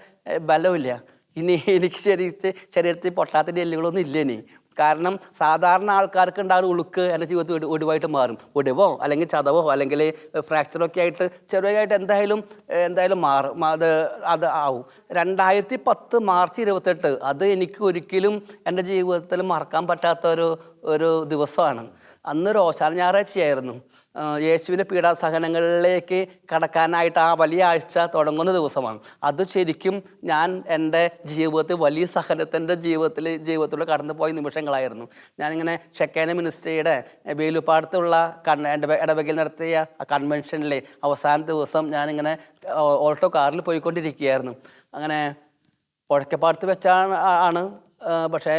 ബലമില്ല. ഇനി എനിക്ക് ശരീരത്തിൽ ശരീരത്തിൽ പൊട്ടാത്തിന്റെ എല്ലുകളൊന്നും ഇല്ല ഇനി. കാരണം സാധാരണ ആൾക്കാർക്ക് ഉണ്ടാകുന്ന ഉളുക്ക് എന്റെ ജീവിതത്തിൽ ഒടി- ഒടിവായിട്ട് മാറും. ഒടിവോ അല്ലെങ്കിൽ ചതവോ അല്ലെങ്കിൽ ഫ്രാക്ചറോ ഒക്കെ ആയിട്ട് ചെറുതായിട്ട് എന്തായാലും എന്തായാലും മാറും. അത് അത് ആവും. രണ്ടായിരത്തി പത്ത് മാർച്ച് ഇരുപത്തെട്ട് അത് എനിക്ക് ഒരിക്കലും എന്റെ ജീവിതത്തിൽ മറക്കാൻ പറ്റാത്ത ഒരു ഒരു ദിവസമാണ്. അന്നൊരു ഓശാന ഞായറാഴ്ചയായിരുന്നു യേശുവിന്റെ പീഡാസഹനങ്ങളിലേക്ക് കടക്കാനായിട്ട് ആ വലിയ ആഴ്ച തുടങ്ങുന്ന ദിവസമാണ്. അത് ശരിക്കും ഞാൻ എന്റെ ജീവിതത്തിൽ വലിയ സഹനത്തിന്റെ ജീവിതത്തിൽ ജീവിതത്തിലൂടെ കടന്നു പോയ നിമിഷങ്ങളായിരുന്നു. ഞാനിങ്ങനെ ഷെക്കേന മിനിസ്ട്രിയുടെ വേലുപ്പാടത്തുള്ള കൺ എന്റെ ഇടവകയിൽ നടത്തിയ കൺവെൻഷനിലെ അവസാന ദിവസം ഞാനിങ്ങനെ ഓട്ടോ കാറിൽ പോയിക്കൊണ്ടിരിക്കുകയായിരുന്നു. അങ്ങനെ പുഴക്കപ്പാടത്ത് വെച്ചാണ് ആണ് പക്ഷേ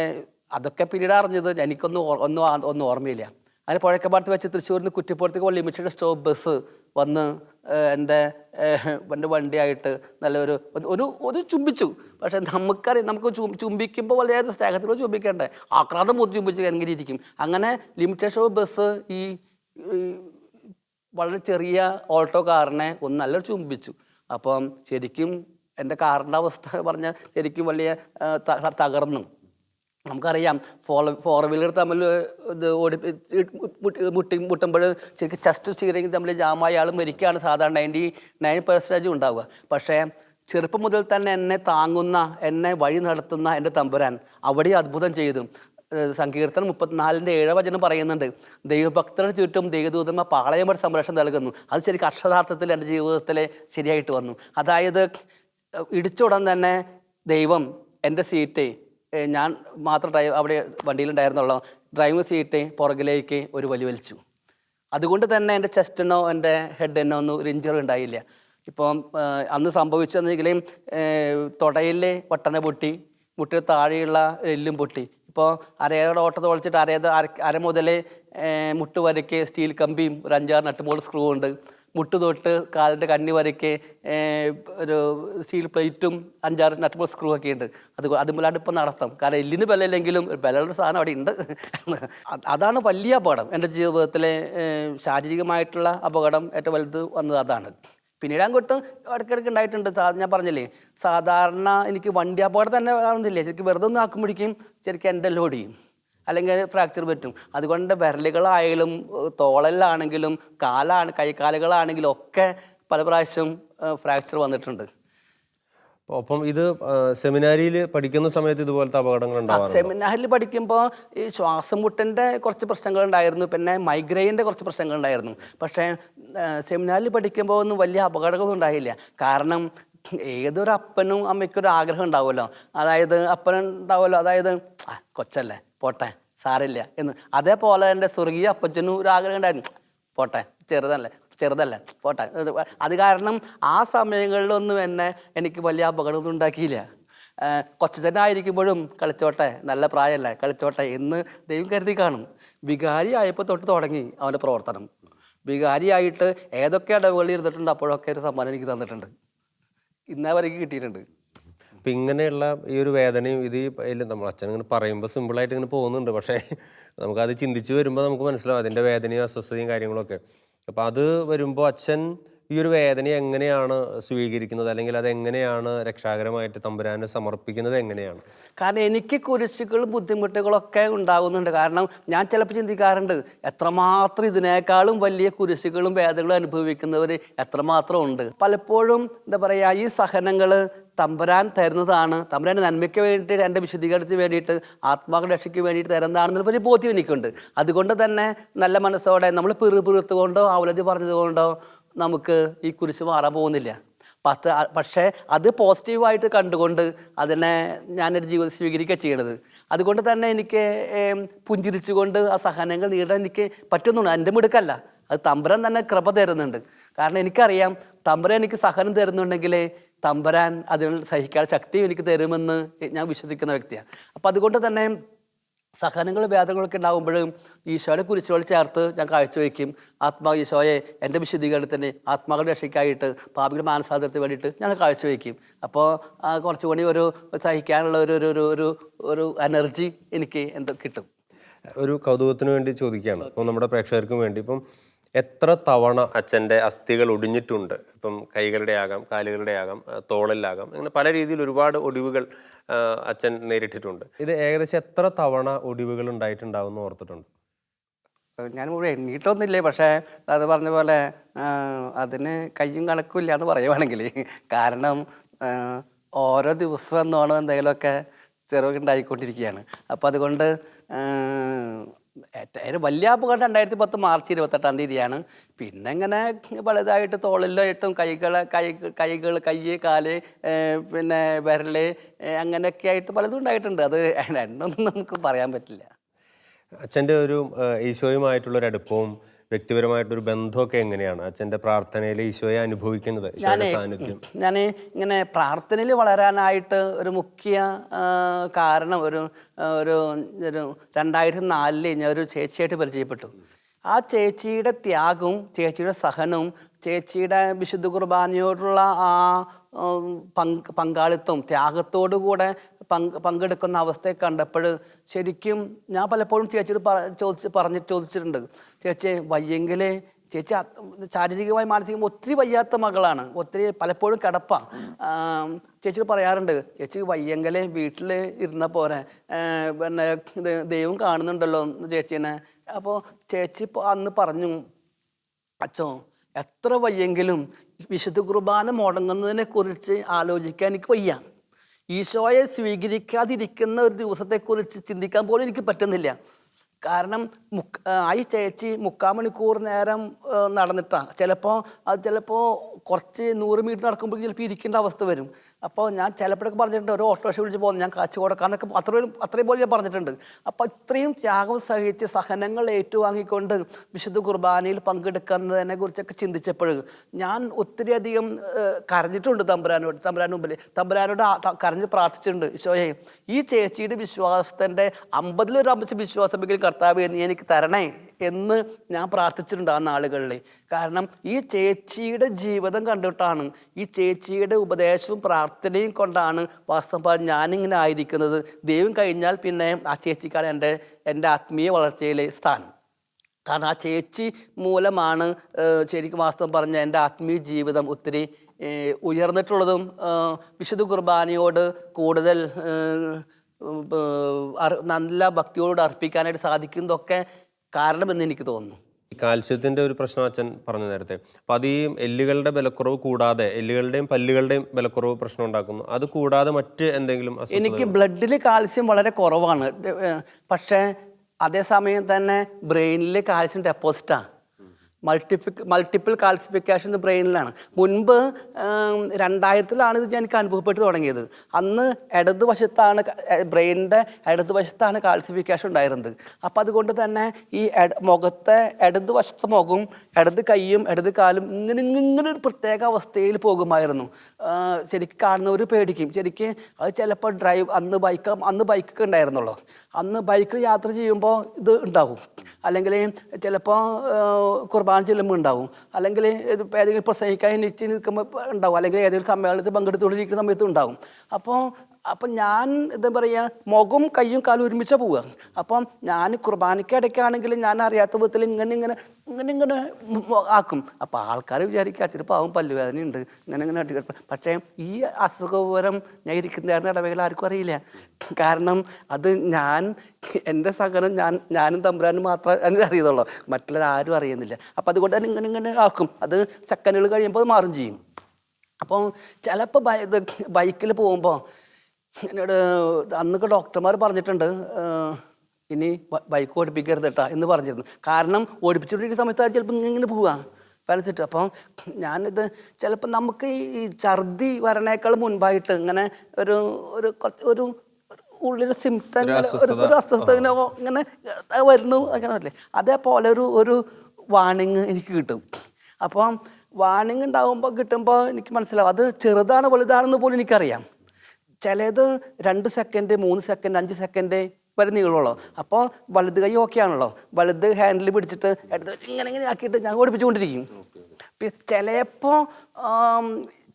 അതൊക്കെ പിന്നീട് അറിഞ്ഞത് എനിക്കൊന്നും ഒന്നും ഒന്നും ഓർമ്മയില്ല. അങ്ങനെ പുഴക്കപ്പാടത്ത് വെച്ച് തൃശ്ശൂരിൽ നിന്ന് കുറ്റിപ്പുറത്തേക്ക് ലിമിറ്റഡ് സ്റ്റോപ്പ് ബസ് വന്ന് എന്റെ എന്റെ വണ്ടിയായിട്ട് നല്ലൊരു ഒരു- ഒരു ചുംബിച്ചു. പക്ഷേ നമുക്കറിയാം നമുക്ക് ചുംബിക്കുമ്പോൾ വളരെ സ്നേഹത്തിലൂടെ ചുംബിക്കേണ്ടേ. ആക്രാന്തം പോയി ചുംബിച്ച് എങ്ങനെ ഇരിക്കും അങ്ങനെ ലിമിറ്റഡ് സ്റ്റോപ്പ് ബസ് ഈ വളരെ ചെറിയ ഓട്ടോ കാറിനെ ഒന്ന് നല്ലൊരു ചുംബിച്ചു. അപ്പം ശരിക്കും എന്റെ കാറിന്റെ അവസ്ഥ പറഞ്ഞാൽ ശരിക്കും വലിയ തകർന്നു. നമുക്കറിയാം. ഫോർ ഫോർ വീലർ തമ്മിൽ ഇത് ഓടി മുട്ടി മുട്ടി മുട്ടുമ്പോൾ ശരിക്കും ചസ്റ്റ് സ്റ്റിയറിംഗ് തമ്മിൽ ജാമായ ആൾ മരിക്കുകയാണ്. സാധാരണ നയന്റി നയൻ പെർസെന്റേജ് ഉണ്ടാവുക. പക്ഷേ ചെറുപ്പം മുതൽ തന്നെ എന്നെ താങ്ങുന്ന എന്നെ വഴി നടത്തുന്ന എന്റെ തമ്പുരാൻ അവിടെ അത്ഭുതം ചെയ്തു. സങ്കീർത്തനം മുപ്പത്തിനാലിന്റെ ഏഴ് വചനം പറയുന്നുണ്ട്. ദൈവഭക്തരുടെ ചുറ്റും ദൈവദൂതന്മാർ പാളയമൊരു സംരക്ഷണം നൽകുന്നു. അത് ശരിക്കും അക്ഷരാർത്ഥത്തിൽ എന്റെ ജീവിതത്തിൽ ശരിയായിട്ട് വന്നു. അതായത് ഇടിച്ചുടൻ തന്നെ ദൈവം എന്റെ സീറ്റ് ഞാൻ മാത്രം ഡ്രൈവ് അവിടെ വണ്ടിയിലുണ്ടായിരുന്നുള്ള ഡ്രൈവിംഗ് സീറ്റ് പുറകിലേക്ക് ഒരു വലി വലിച്ചു. അതുകൊണ്ട് തന്നെ എന്റെ ചെസ്റ്റിനോ എന്റെ ഹെഡിനോ ഒന്നും ഒരു ഇഞ്ചറി ഉണ്ടായില്ല. ഇപ്പം അന്ന് സംഭവിച്ചെന്നെങ്കിലും തുടയിലെ വട്ടന പൊട്ടി മുട്ടിന് താഴെയുള്ള എല്ലും പൊട്ടി. ഇപ്പോൾ അരയുടെ ഓട്ടം ഒളിച്ചിട്ട് അരയത് അര അര മുതൽ മുട്ട് വരയ്ക്ക് സ്റ്റീൽ കമ്പിയും ഒരു അഞ്ചാറ് നട്ടുമോൾ സ്ക്രൂ ഉണ്ട്. മുട്ട് തൊട്ട് കാലിന്റെ കണ്ണി വരയ്ക്ക് ഒരു സ്റ്റീൽ പ്ലേറ്റും അഞ്ചാറ് നട്ടുമ്പോൾ സ്ക്രൂ ഒക്കെ ഉണ്ട്. അത് അതുമല്ലാണ്ട് ഇപ്പം നടത്താം. കാരണം എല്ലിന് ബലമില്ലെങ്കിലും ഒരു ബലമുള്ള സാധനം അവിടെ ഉണ്ട്. അതാണ് വലിയ അപകടം. എന്റെ ജീവിതത്തിലെ ശാരീരികമായിട്ടുള്ള അപകടം ഏറ്റവും വലുത് വന്നത് അതാണ്. പിന്നീട് അങ്ങോട്ട് ഇടയ്ക്കിടയ്ക്ക് ഉണ്ടായിട്ടുണ്ട്. ഞാൻ പറഞ്ഞില്ലേ സാധാരണ എനിക്ക് വണ്ടി അപകടം തന്നെ കാണുന്നില്ല ശരിക്കും വെറുതെ ഒന്ന് ആക്കുമ്പോഴേക്കും ശരിക്കും എന്റെ ലോഡിയും അല്ലെങ്കിൽ ഫ്രാക്ചർ പറ്റും. അതുകൊണ്ട് വിരലുകളായാലും തോളലാണെങ്കിലും കാലാണ് കൈകാലുകളാണെങ്കിലും ഒക്കെ പല പ്രാവശ്യം ഫ്രാക്ചർ വന്നിട്ടുണ്ട്. അപ്പം ഇത് സെമിനാരിയിൽ പഠിക്കുന്ന സമയത്ത് ഇതുപോലത്തെ അപകടങ്ങൾ ഉണ്ടാവാറുണ്ട്? സെമിനാരിൽ പഠിക്കുമ്പോൾ ഈ ശ്വാസം മുട്ടന്റെ കുറച്ച് പ്രശ്നങ്ങൾ ഉണ്ടായിരുന്നു. പിന്നെ മൈഗ്രെയിന്റെ കുറച്ച് പ്രശ്നങ്ങൾ ഉണ്ടായിരുന്നു. പക്ഷേ സെമിനാരിൽ പഠിക്കുമ്പോൾ ഒന്നും വലിയ അപകടങ്ങളൊന്നും ഉണ്ടായില്ല. കാരണം ഏതൊരു അപ്പനും അമ്മയ്ക്കൊരു ഒരു ആഗ്രഹം ഉണ്ടാവുമല്ലോ. അതായത് അപ്പനുണ്ടാവുമല്ലോ. അതായത് കൊച്ചല്ലേ. പോട്ടെ സാരില്ല എന്ന്. അതേപോലെ എന്റെ സ്വർഗീയ അപ്പച്ചനും ഒരു ആഗ്രഹം ഉണ്ടായിരുന്നു. പോട്ടെ ചെറുതല്ലേ ചെറുതല്ലേ പോട്ടെ. അത് കാരണം ആ സമയങ്ങളിലൊന്നും എന്നെ എനിക്ക് വലിയ അപകടമൊന്നും ഉണ്ടാക്കിയില്ല. കൊച്ചനായിരിക്കുമ്പോഴും കളിച്ചോട്ടെ നല്ല പ്രായമല്ലേ കളിച്ചോട്ടെ എന്ന് ദൈവം കരുതി കാണും. വികാരി ആയപ്പോൾ തൊട്ട് തുടങ്ങി അവന്റെ പ്രവർത്തനം. വികാരിയായിട്ട് ഏതൊക്കെ ഇടവുകളിൽ ഇരുന്നിട്ടുണ്ട് അപ്പോഴൊക്കെ ഒരു സമ്മാനം എനിക്ക് തന്നിട്ടുണ്ട്. ഇന്നേ വരയ്ക്ക് കിട്ടിയിട്ടുണ്ട്. അപ്പം ഇങ്ങനെയുള്ള ഈ ഒരു വേദനയും ഇത് നമ്മൾ അച്ഛൻ ഇങ്ങനെ പറയുമ്പോൾ സിമ്പിളായിട്ട് ഇങ്ങനെ പോകുന്നുണ്ട്. പക്ഷേ നമുക്കത് ചിന്തിച്ച് വരുമ്പോൾ നമുക്ക് മനസ്സിലാവും അതിന്റെ വേദനയും അസ്വസ്ഥതയും കാര്യങ്ങളൊക്കെ. അപ്പം അത് വരുമ്പോൾ അച്ഛൻ ഈ ഒരു വേദനയെ എങ്ങനെയാണ് സ്വീകരിക്കുന്നത്? അല്ലെങ്കിൽ അത് എങ്ങനെയാണ് രക്ഷാകരമായിട്ട് തമ്പുരാനെ സമർപ്പിക്കുന്നത് എങ്ങനെയാണ്? കാരണം എനിക്ക് കുരിശുകളും ബുദ്ധിമുട്ടുകളൊക്കെ ഉണ്ടാകുന്നുണ്ട്. കാരണം ഞാൻ ചിലപ്പോൾ ചിന്തിക്കാറുണ്ട് എത്രമാത്രം ഇതിനേക്കാളും വലിയ കുരിശുകളും വേദനകളും അനുഭവിക്കുന്നവർ എത്രമാത്രം ഉണ്ട്? പലപ്പോഴും എന്താ പറയുക ഈ സഹനങ്ങൾ തമ്പുരാൻ തരുന്നതാണ്. തമ്പുരാന്റെ നന്മയ്ക്ക് വേണ്ടിയിട്ട് എന്റെ വിശദീകരണത്തിന് വേണ്ടിയിട്ട് ആത്മാരക്ഷയ്ക്ക് വേണ്ടിയിട്ട് തരുന്നതാണെന്നുള്ള വലിയ ബോധ്യം എനിക്കുണ്ട്. അതുകൊണ്ട് തന്നെ നല്ല മനസ്സോടെ നമ്മൾ പിറുപിറുത്തുകൊണ്ടോ അവലതി പറഞ്ഞതുകൊണ്ടോ നമുക്ക് ഈ കുരിശ് മാറാൻ പോകുന്നില്ല. പത്ത് പക്ഷേ അത് പോസിറ്റീവായിട്ട് കണ്ടുകൊണ്ട് അതിനെ ഞാനൊരു ജീവിതം സ്വീകരിക്കുക ചെയ്യണത്. അതുകൊണ്ട് തന്നെ എനിക്ക് പുഞ്ചിരിച്ചുകൊണ്ട് ആ സഹനങ്ങൾ നേരിടാൻ എനിക്ക് പറ്റുന്നുണ്ട്. എന്റെ മിടുക്കല്ല. അത് തമ്പുരാൻ തന്നെ കൃപ തരുന്നുണ്ട്. കാരണം എനിക്കറിയാം തമ്പുരാൻ എനിക്ക് സഹനം തരുന്നുണ്ടെങ്കിൽ തമ്പുരാൻ അതിന് സഹിക്കാൻ ശക്തി എനിക്ക് തരുമെന്ന് ഞാൻ വിശ്വസിക്കുന്ന വ്യക്തിയാണ്. അപ്പം അതുകൊണ്ട് തന്നെ സഹനങ്ങൾ വേദനകളൊക്കെ ഉണ്ടാകുമ്പോഴും ഈശോയുടെ കുരിശുകൾ ചേർത്ത് ഞാൻ കാഴ്ചവെക്കും ആത്മാ ഈശോയെ എന്റെ വിശുദ്ധീകരണത്തിന് ആത്മാക്കളുടെ രക്ഷയ്ക്കായിട്ട് പാപികളുടെ മാനസാന്തരത്തിന് വേണ്ടിയിട്ട് ഞാൻ കാഴ്ചവെക്കും അപ്പോൾ കുറച്ചുകൂടി ഒരു സഹിക്കാനുള്ള ഒരു ഒരു ഒരു ഒരു എനർജി എനിക്ക് എന്തോ കിട്ടും. ഒരു കൗതുകത്തിന് വേണ്ടി ചോദിക്കുകയാണ്. അപ്പോൾ നമ്മുടെ പ്രേക്ഷകർക്കും വേണ്ടി. ഇപ്പം എത്ര തവണ അച്ഛന്റെ അസ്ഥികൾ ഒടിഞ്ഞിട്ടുണ്ട്? ഇപ്പം കൈകളുടെ ആകാം കാലുകളുടെ ആകാം തോളിലാകാം അങ്ങനെ പല രീതിയിൽ ഒരുപാട് ഒടിവുകൾ അച്ഛൻ നേരിട്ടിട്ടുണ്ട്. ഇത് ഏകദേശം എത്ര തവണ ഒടിവുകൾ ഉണ്ടായിട്ടുണ്ടാവും എന്ന് ഓർത്തിട്ടുണ്ട്? ഞാൻ എണ്ണീട്ടൊന്നുമില്ലേ? പക്ഷേ അത് പറഞ്ഞ പോലെ അതിന് കയ്യും കണക്കുമില്ല എന്ന് പറയുവാണെങ്കിൽ. കാരണം ഓരോ ദിവസം എന്നോണം എന്തെങ്കിലുമൊക്കെ ചെറുതൊക്കെ അപ്പം അതുകൊണ്ട് ആ, ഏറ്റവും വലിയ അപകടം രണ്ടായിരത്തി പത്ത് മാർച്ച് ഇരുപത്തെട്ടാം തീയതിയാണ്. പിന്നെ ഇങ്ങനെ വലുതായിട്ട് തോളിലായിട്ടും കൈകൾ കൈ കൈകൾ കൈ കാൽ പിന്നെ വിരൽ അങ്ങനെയൊക്കെ ആയിട്ട് പലതും ഉണ്ടായിട്ടുണ്ട്. അത് രണ്ടൊന്നും നമുക്ക് പറയാൻ പറ്റില്ല. അച്ഛന്റെ ഒരു ഈശോയുമായിട്ടുള്ളൊരു ഒരു അടുപ്പവും വ്യക്തിപരമായിട്ടൊരു ബന്ധമൊക്കെ എങ്ങനെയാണ്? അച്ഛന്റെ പ്രാർത്ഥനയിൽ ഈശോയെ അനുഭവിക്കുന്നത് സാന്നിധ്യം. ഞാൻ ഇങ്ങനെ പ്രാർത്ഥനയിൽ വളരാനായിട്ട് ഒരു മുഖ്യ കാരണം ഒരു ഒരു ഒരു രണ്ടായിരത്തി നാലിൽ ഞാൻ ഒരു ചേച്ചിയായിട്ട് പരിചയപ്പെട്ടു. ആ ചേച്ചിയുടെ ത്യാഗവും ചേച്ചിയുടെ സഹനവും ചേച്ചിയുടെ വിശുദ്ധ കുർബാനയോടുള്ള ആ പങ്കാളിത്തവും ത്യാഗത്തോടു കൂടെ പങ്ക് പങ്കെടുക്കുന്ന അവസ്ഥയെ കണ്ടപ്പോൾ ശരിക്കും ഞാൻ പലപ്പോഴും ചേച്ചിയോട് ചോദിച്ച് പറഞ്ഞ് ചോദിച്ചിട്ടുണ്ട്. ചേച്ചി വയ്യെങ്കിൽ ചേച്ചി ശാരീരികമായി മാനസികമായി ഒത്തിരി വയ്യാത്ത മകളാണ്. ഒത്തിരി പലപ്പോഴും കിടപ്പ. ചേച്ചി പറയാറുണ്ട് ചേച്ചി വയ്യെങ്കിലേ വീട്ടിൽ ഇരുന്ന പോലെ പിന്നെ ദൈവം കാണുന്നുണ്ടല്ലോ ചേച്ചീനെ. അപ്പോൾ ചേച്ചി അന്ന് പറഞ്ഞു അച്ഛോ എത്ര വയ്യെങ്കിലും വിശുദ്ധ കുർബാന മുടങ്ങുന്നതിനെ കുറിച്ച് ആലോചിക്കാൻ എനിക്ക് വയ്യ. ഈശോയെ സ്വീകരിക്കാതിരിക്കുന്ന ഒരു ദിവസത്തെക്കുറിച്ച് ചിന്തിക്കാൻ പോലും എനിക്ക് പറ്റുന്നില്ല. കാരണം മുക്ക് ആയി ചേച്ചി മുക്കാൽ മണിക്കൂർ നേരം നടന്നിട്ടാണ് ചിലപ്പോൾ അത് ചിലപ്പോൾ കുറച്ച് നൂറ് മീറ്റർ നടക്കുമ്പോൾ ചിലപ്പോൾ ഇരിക്കേണ്ട അവസ്ഥ വരും. അപ്പോൾ ഞാൻ ചിലപ്പോഴൊക്കെ പറഞ്ഞിട്ടുണ്ട് ഒരു ഓട്ടോറിക്ഷ വിളിച്ച് പോകുന്നു ഞാൻ കാശ് കൊടുക്കാമെന്നൊക്കെ അത്രയും അത്രയും പോലെ ഞാൻ പറഞ്ഞിട്ടുണ്ട്. അപ്പോൾ ഇത്രയും ത്യാഗം സഹിച്ച് സഹനങ്ങൾ ഏറ്റുവാങ്ങിക്കൊണ്ട് വിശുദ്ധ കുർബാനയിൽ പങ്കെടുക്കുന്നതിനെ കുറിച്ചൊക്കെ ചിന്തിച്ചപ്പോൾ ഞാൻ ഒത്തിരിയധികം കരഞ്ഞിട്ടുണ്ട് തമ്പുരാനോട് തമ്പുരാൻ മുമ്പിൽ തമ്പുരാനോട് കരഞ്ഞ് പ്രാർത്ഥിച്ചിട്ടുണ്ട് ഈശോയെ ഈ ചേച്ചിയുടെ വിശ്വാസത്തിന്റെ അമ്പതിലൊരു അമ്പത് വിശ്വാസമെങ്കിലും കർത്താവ് എനിക്ക് തരണേ. എന്ന് ഞാൻ പ്രാർത്ഥിച്ചിട്ടുണ്ട് ആ നാളുകളിൽ കാരണം ഈ ചേച്ചിയുടെ ജീവിതം കണ്ടിട്ടാണ് ഈ ചേച്ചിയുടെ ഉപദേശവും പ്രാർത്ഥനയും കൊണ്ടാണ് വാസ്തവം ഞാനിങ്ങനെ ആയിരിക്കുന്നത്. ദൈവം കഴിഞ്ഞാൽ പിന്നെ ആ ചേച്ചിക്കാണ് എന്റെ എന്റെ ആത്മീയ വളർച്ചയിലെ സ്ഥാനം. കാരണം ആ ചേച്ചി മൂലമാണ് ശരിക്കും വാസ്തവം പറഞ്ഞ എന്റെ ആത്മീയ ജീവിതം ഒത്തിരി ഉയർന്നിട്ടുള്ളതും വിശുദ്ധ കുർബാനയോട് കൂടുതൽ നല്ല ഭക്തിയോട് അർപ്പിക്കാനായിട്ട് സാധിക്കുന്നതൊക്കെ കാരണമെന്ന് എനിക്ക് തോന്നുന്നു. ഈ കാൽസ്യത്തിന്റെ ഒരു പ്രശ്നം അച്ഛൻ പറഞ്ഞു നേരത്തെ. അപ്പൊ അത് ഈ എല്ലുകളുടെ ബലക്കുറവ് കൂടാതെ എല്ലുകളുടെയും പല്ലുകളുടെയും ബലക്കുറവ് പ്രശ്നം ഉണ്ടാക്കുന്നു. അത് കൂടാതെ മറ്റ് എന്തെങ്കിലും എനിക്ക് ബ്ലഡിൽ കാൽസ്യം വളരെ കുറവാണ്. പക്ഷേ അതേസമയം തന്നെ ബ്രെയിനിൽ കാൽസ്യം ഡെപ്പോസിറ്റാണ് മൾട്ടിഫി മൾട്ടിപ്പിൾ കാൽസിഫിക്കേഷൻ ബ്രെയിനിലാണ് മുൻപ് രണ്ടായിരത്തിലാണ് ഇത് എനിക്ക് അനുഭവപ്പെട്ട് തുടങ്ങിയത്. അന്ന് ഇടതുവശത്താണ് ബ്രെയിനിന്റെ ഇടതുവശത്താണ് കാൽസിഫിക്കേഷൻ ഉണ്ടായിരുന്നത്. അപ്പോൾ അതുകൊണ്ട് തന്നെ ഈ മുഖത്തെ മുഖത്തെ ഇടതുവശത്തെ മുഖവും ഇടത് കൈയും ഇടത് കാലും ഇങ്ങനെ ഇങ്ങനെ ഒരു പ്രത്യേക അവസ്ഥയിൽ പോകുമായിരുന്നു. ശരിക്ക് കാണുന്നവർ പേടിക്കും. ശരിക്ക് അത് ചിലപ്പോൾ ഡ്രൈവ് അന്ന് ബൈക്ക് അന്ന് ബൈക്കൊക്കെ ഉണ്ടായിരുന്നുള്ളൂ. അന്ന് ബൈക്കിൽ യാത്ര ചെയ്യുമ്പോൾ ഇത് ഉണ്ടാകും. അല്ലെങ്കിൽ ചിലപ്പോൾ കുർബാന ചെല്ലുമ്പോൾ ഉണ്ടാവും അല്ലെങ്കിൽ ഏതെങ്കിലും പ്രസംഗിക്കാൻ എണീറ്റ് നിൽക്കുമ്പോൾ ഉണ്ടാവും. അല്ലെങ്കിൽ ഏതെങ്കിലും സമ്മേളനത്തിൽ പങ്കെടുത്തുകൊണ്ടിരിക്കുന്ന സമയത്ത് ഉണ്ടാവും. അപ്പോൾ അപ്പം ഞാൻ എന്താ പറയുക മുഖം കയ്യും കാലും ഒരുമിച്ച് പോവുക. അപ്പം ഞാൻ കുർബാനയ്ക്ക് ഇടയ്ക്കാണെങ്കിൽ ഞാൻ അറിയാത്ത വിധത്തിൽ ഇങ്ങനെ ഇങ്ങനെ ഇങ്ങനെ ഇങ്ങനെ ആക്കും. അപ്പോൾ ആൾക്കാർ വിചാരിക്കുക അച്ഛന് പാവം പല്ലുവേദന ഉണ്ട് ഇങ്ങനെ ഇങ്ങനെ അടി പക്ഷേ ഈ അസുഖപരം ഞാൻ ഇരിക്കുന്നതായിരുന്ന ഇടവേള ആർക്കും അറിയില്ല. കാരണം അത് ഞാൻ എന്റെ സഹനം ഞാൻ ഞാനും തമ്പുരാനും മാത്രമേ അറിയത്തുള്ളൂ. മറ്റുള്ളവർ ആരും അറിയുന്നില്ല. അപ്പോൾ അതുകൊണ്ട് തന്നെ ഇങ്ങനെ ഇങ്ങനെ ആക്കും. അത് സെക്കൻഡുകൾ കഴിയുമ്പോൾ മാറും ചെയ്യും. അപ്പം ചിലപ്പോൾ ബൈക്കിൽ പോകുമ്പോൾ എന്നോട് അന്നൊക്കെ ഡോക്ടർമാർ പറഞ്ഞിട്ടുണ്ട് ഇനി ബൈക്ക് ഓടിപ്പിക്കരുത് കേട്ടോ എന്ന് പറഞ്ഞിരുന്നു. കാരണം ഓടിപ്പിച്ചുകൊണ്ടിരിക്കുന്ന സമയത്ത് ചിലപ്പോൾ ഇങ്ങനെ പോവുക പലച്ചിട്ട് അപ്പോൾ ഞാനിത് ചിലപ്പോൾ നമുക്ക് ഈ ഈ ഛർദി വരണേക്കാൾ മുൻപായിട്ട് ഇങ്ങനെ ഒരു ഒരു കുറച്ച് ഒരു ഉള്ളിൽ സിംറ്റം ഒരു അസ്വസ്ഥ ഇങ്ങനെ ഇങ്ങനെ വരുന്നു. അങ്ങനെ അല്ലേ? അതേപോലെ ഒരു ഒരു വാണിങ് എനിക്ക് കിട്ടും. അപ്പം വാണിങ് ഉണ്ടാകുമ്പോൾ കിട്ടുമ്പോൾ എനിക്ക് മനസ്സിലാവും. അത് ചെറുതാണ് വലുതാണെന്ന് പോലും എനിക്കറിയാം. ചിലത് രണ്ട് സെക്കൻഡ് മൂന്ന് സെക്കൻഡ് അഞ്ച് സെക്കൻഡ് വരെ നീളുള്ളൂ. അപ്പോൾ വലുത് കൈ ഓക്കെ ആണല്ലോ. വലുത് ഹാൻഡിൽ പിടിച്ചിട്ട് എടുത്ത് ഇങ്ങനെ ഇങ്ങനെ ആക്കിയിട്ട് ഞാൻ ഓടിപ്പിച്ചുകൊണ്ടിരിക്കും. പിന്നെ ചിലപ്പോൾ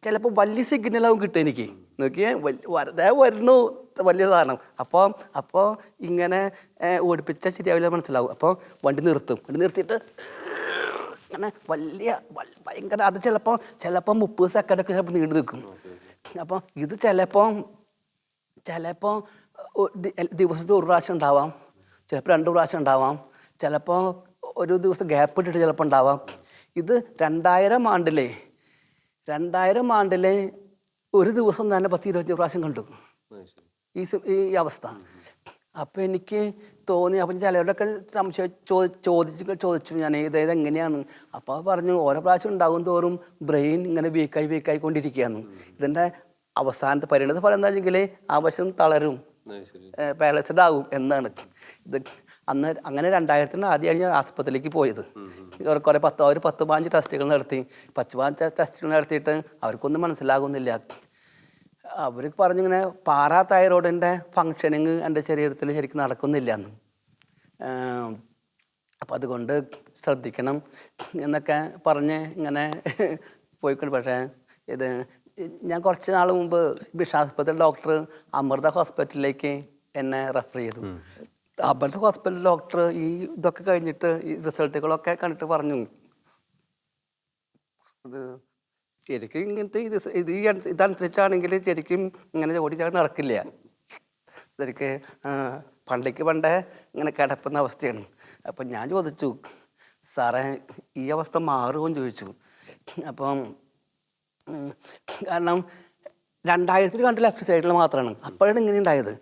ചിലപ്പോൾ വലിയ സിഗ്നലാവും കിട്ടും എനിക്ക്. നോക്കിയേ വെറുതെ വരുന്നു വലിയ സാധനം. അപ്പോൾ അപ്പോൾ ഇങ്ങനെ ഓടിപ്പിച്ചാൽ ശരിയാവില്ല മനസ്സിലാവും. അപ്പോൾ വണ്ടി നിർത്തും. വണ്ടി നിർത്തിയിട്ട് അങ്ങനെ വലിയ ഭയങ്കര അത് ചിലപ്പോൾ ചിലപ്പോൾ മുപ്പത് സെക്കൻഡൊക്കെ ചിലപ്പോൾ നീണ്ടു നിൽക്കും. അപ്പോൾ ഇത് ചിലപ്പോൾ ചിലപ്പോൾ ദിവസത്തിൽ ഒരു പ്രാവശ്യം ഉണ്ടാവാം. ചിലപ്പോൾ രണ്ട് പ്രാവശ്യം ഉണ്ടാവാം. ചിലപ്പോൾ ഒരു ദിവസം ഗ്യാപ്പ് ഇട്ടിട്ട് ചിലപ്പോൾ ഉണ്ടാവാം. ഇത് രണ്ടായിരം ആണ്ടിലെ രണ്ടായിരം ആണ്ടിലെ ഒരു ദിവസം തന്നെ പത്ത് ഇരുപത്തഞ്ച് പ്രാവശ്യം കണ്ടു. ഈ ഈ അവസ്ഥ. അപ്പം എനിക്ക് തോന്നി അപ്പം ചിലവരുടെയൊക്കെ സംശയം ചോദി ചോദിച്ചു ചോദിച്ചു ഞാൻ ഇത് എങ്ങനെയാണ്? അപ്പോൾ പറഞ്ഞു ഓരോ പ്രാവശ്യം ഉണ്ടാകും തോറും ബ്രെയിൻ ഇങ്ങനെ വീക്കായി വീക്കായി കൊണ്ടിരിക്കുകയാണ്. ഇതിന്റെ അവസാനത്തെ പരിണത ഫലം എന്താ വെച്ചെങ്കിൽ ആ വശം തളരും. പാരലൈസ്ഡ് ആകും എന്നാണ്. ഇത് അന്ന് അങ്ങനെ രണ്ടായിരത്തിന് ആദ്യമാണ് ഞാൻ ആസ്പത്രിയിലേക്ക് പോയത്. കുറേ പത്ത് അവർ പത്ത് പതിനഞ്ച് ടെസ്റ്റുകൾ നടത്തി. പത്ത് പതിനഞ്ച് ടെസ്റ്റുകൾ നടത്തിയിട്ട് അവർക്കൊന്നും മനസ്സിലാകുന്നില്ല. അവർ പറഞ്ഞിങ്ങനെ പാറാ തൈറോയിഡിന്റെ ഫങ്ഷനിങ് എന്റെ ശരീരത്തിൽ ശരിക്കും നടക്കുന്നില്ല എന്ന് അപ്പം അതുകൊണ്ട് ശ്രദ്ധിക്കണം എന്നൊക്കെ പറഞ്ഞ് ഇങ്ങനെ പോയിക്കൊണ്ട് പക്ഷേ ഇത് ഞാൻ കുറച്ച് നാൾ മുമ്പ് ബിഷാസ്പത്രി ഡോക്ടർ അമൃത ഹോസ്പിറ്റലിലേക്ക് എന്നെ റെഫർ ചെയ്തു. അമൃത ഹോസ്പിറ്റൽ ഡോക്ടർ ഈ ഇതൊക്കെ കഴിഞ്ഞിട്ട് ഈ റിസൾട്ടുകളൊക്കെ കണ്ടിട്ട് പറഞ്ഞു. ഇത് ശരിക്കും ഇങ്ങനത്തെ ഇത് ഇത് ഈ ഇതനുസരിച്ചാണെങ്കിൽ ശരിക്കും ഇങ്ങനെ ഓടി ചാടി നടക്കില്ല. ശരിക്ക് പണ്ടേക്ക് പണ്ടേ ഇങ്ങനെ കിടപ്പുന്ന അവസ്ഥയാണ്. അപ്പം ഞാൻ ചോദിച്ചു സാറേ ഈ അവസ്ഥ മാറുമെന്ന് ചോദിച്ചു. അപ്പം കാരണം രണ്ടായിരത്തിൽ കണ്ട ലെഫ്റ്റ് സൈഡിൽ മാത്രമാണ് അപ്പോഴാണ് ഇങ്ങനെ ഉണ്ടായത്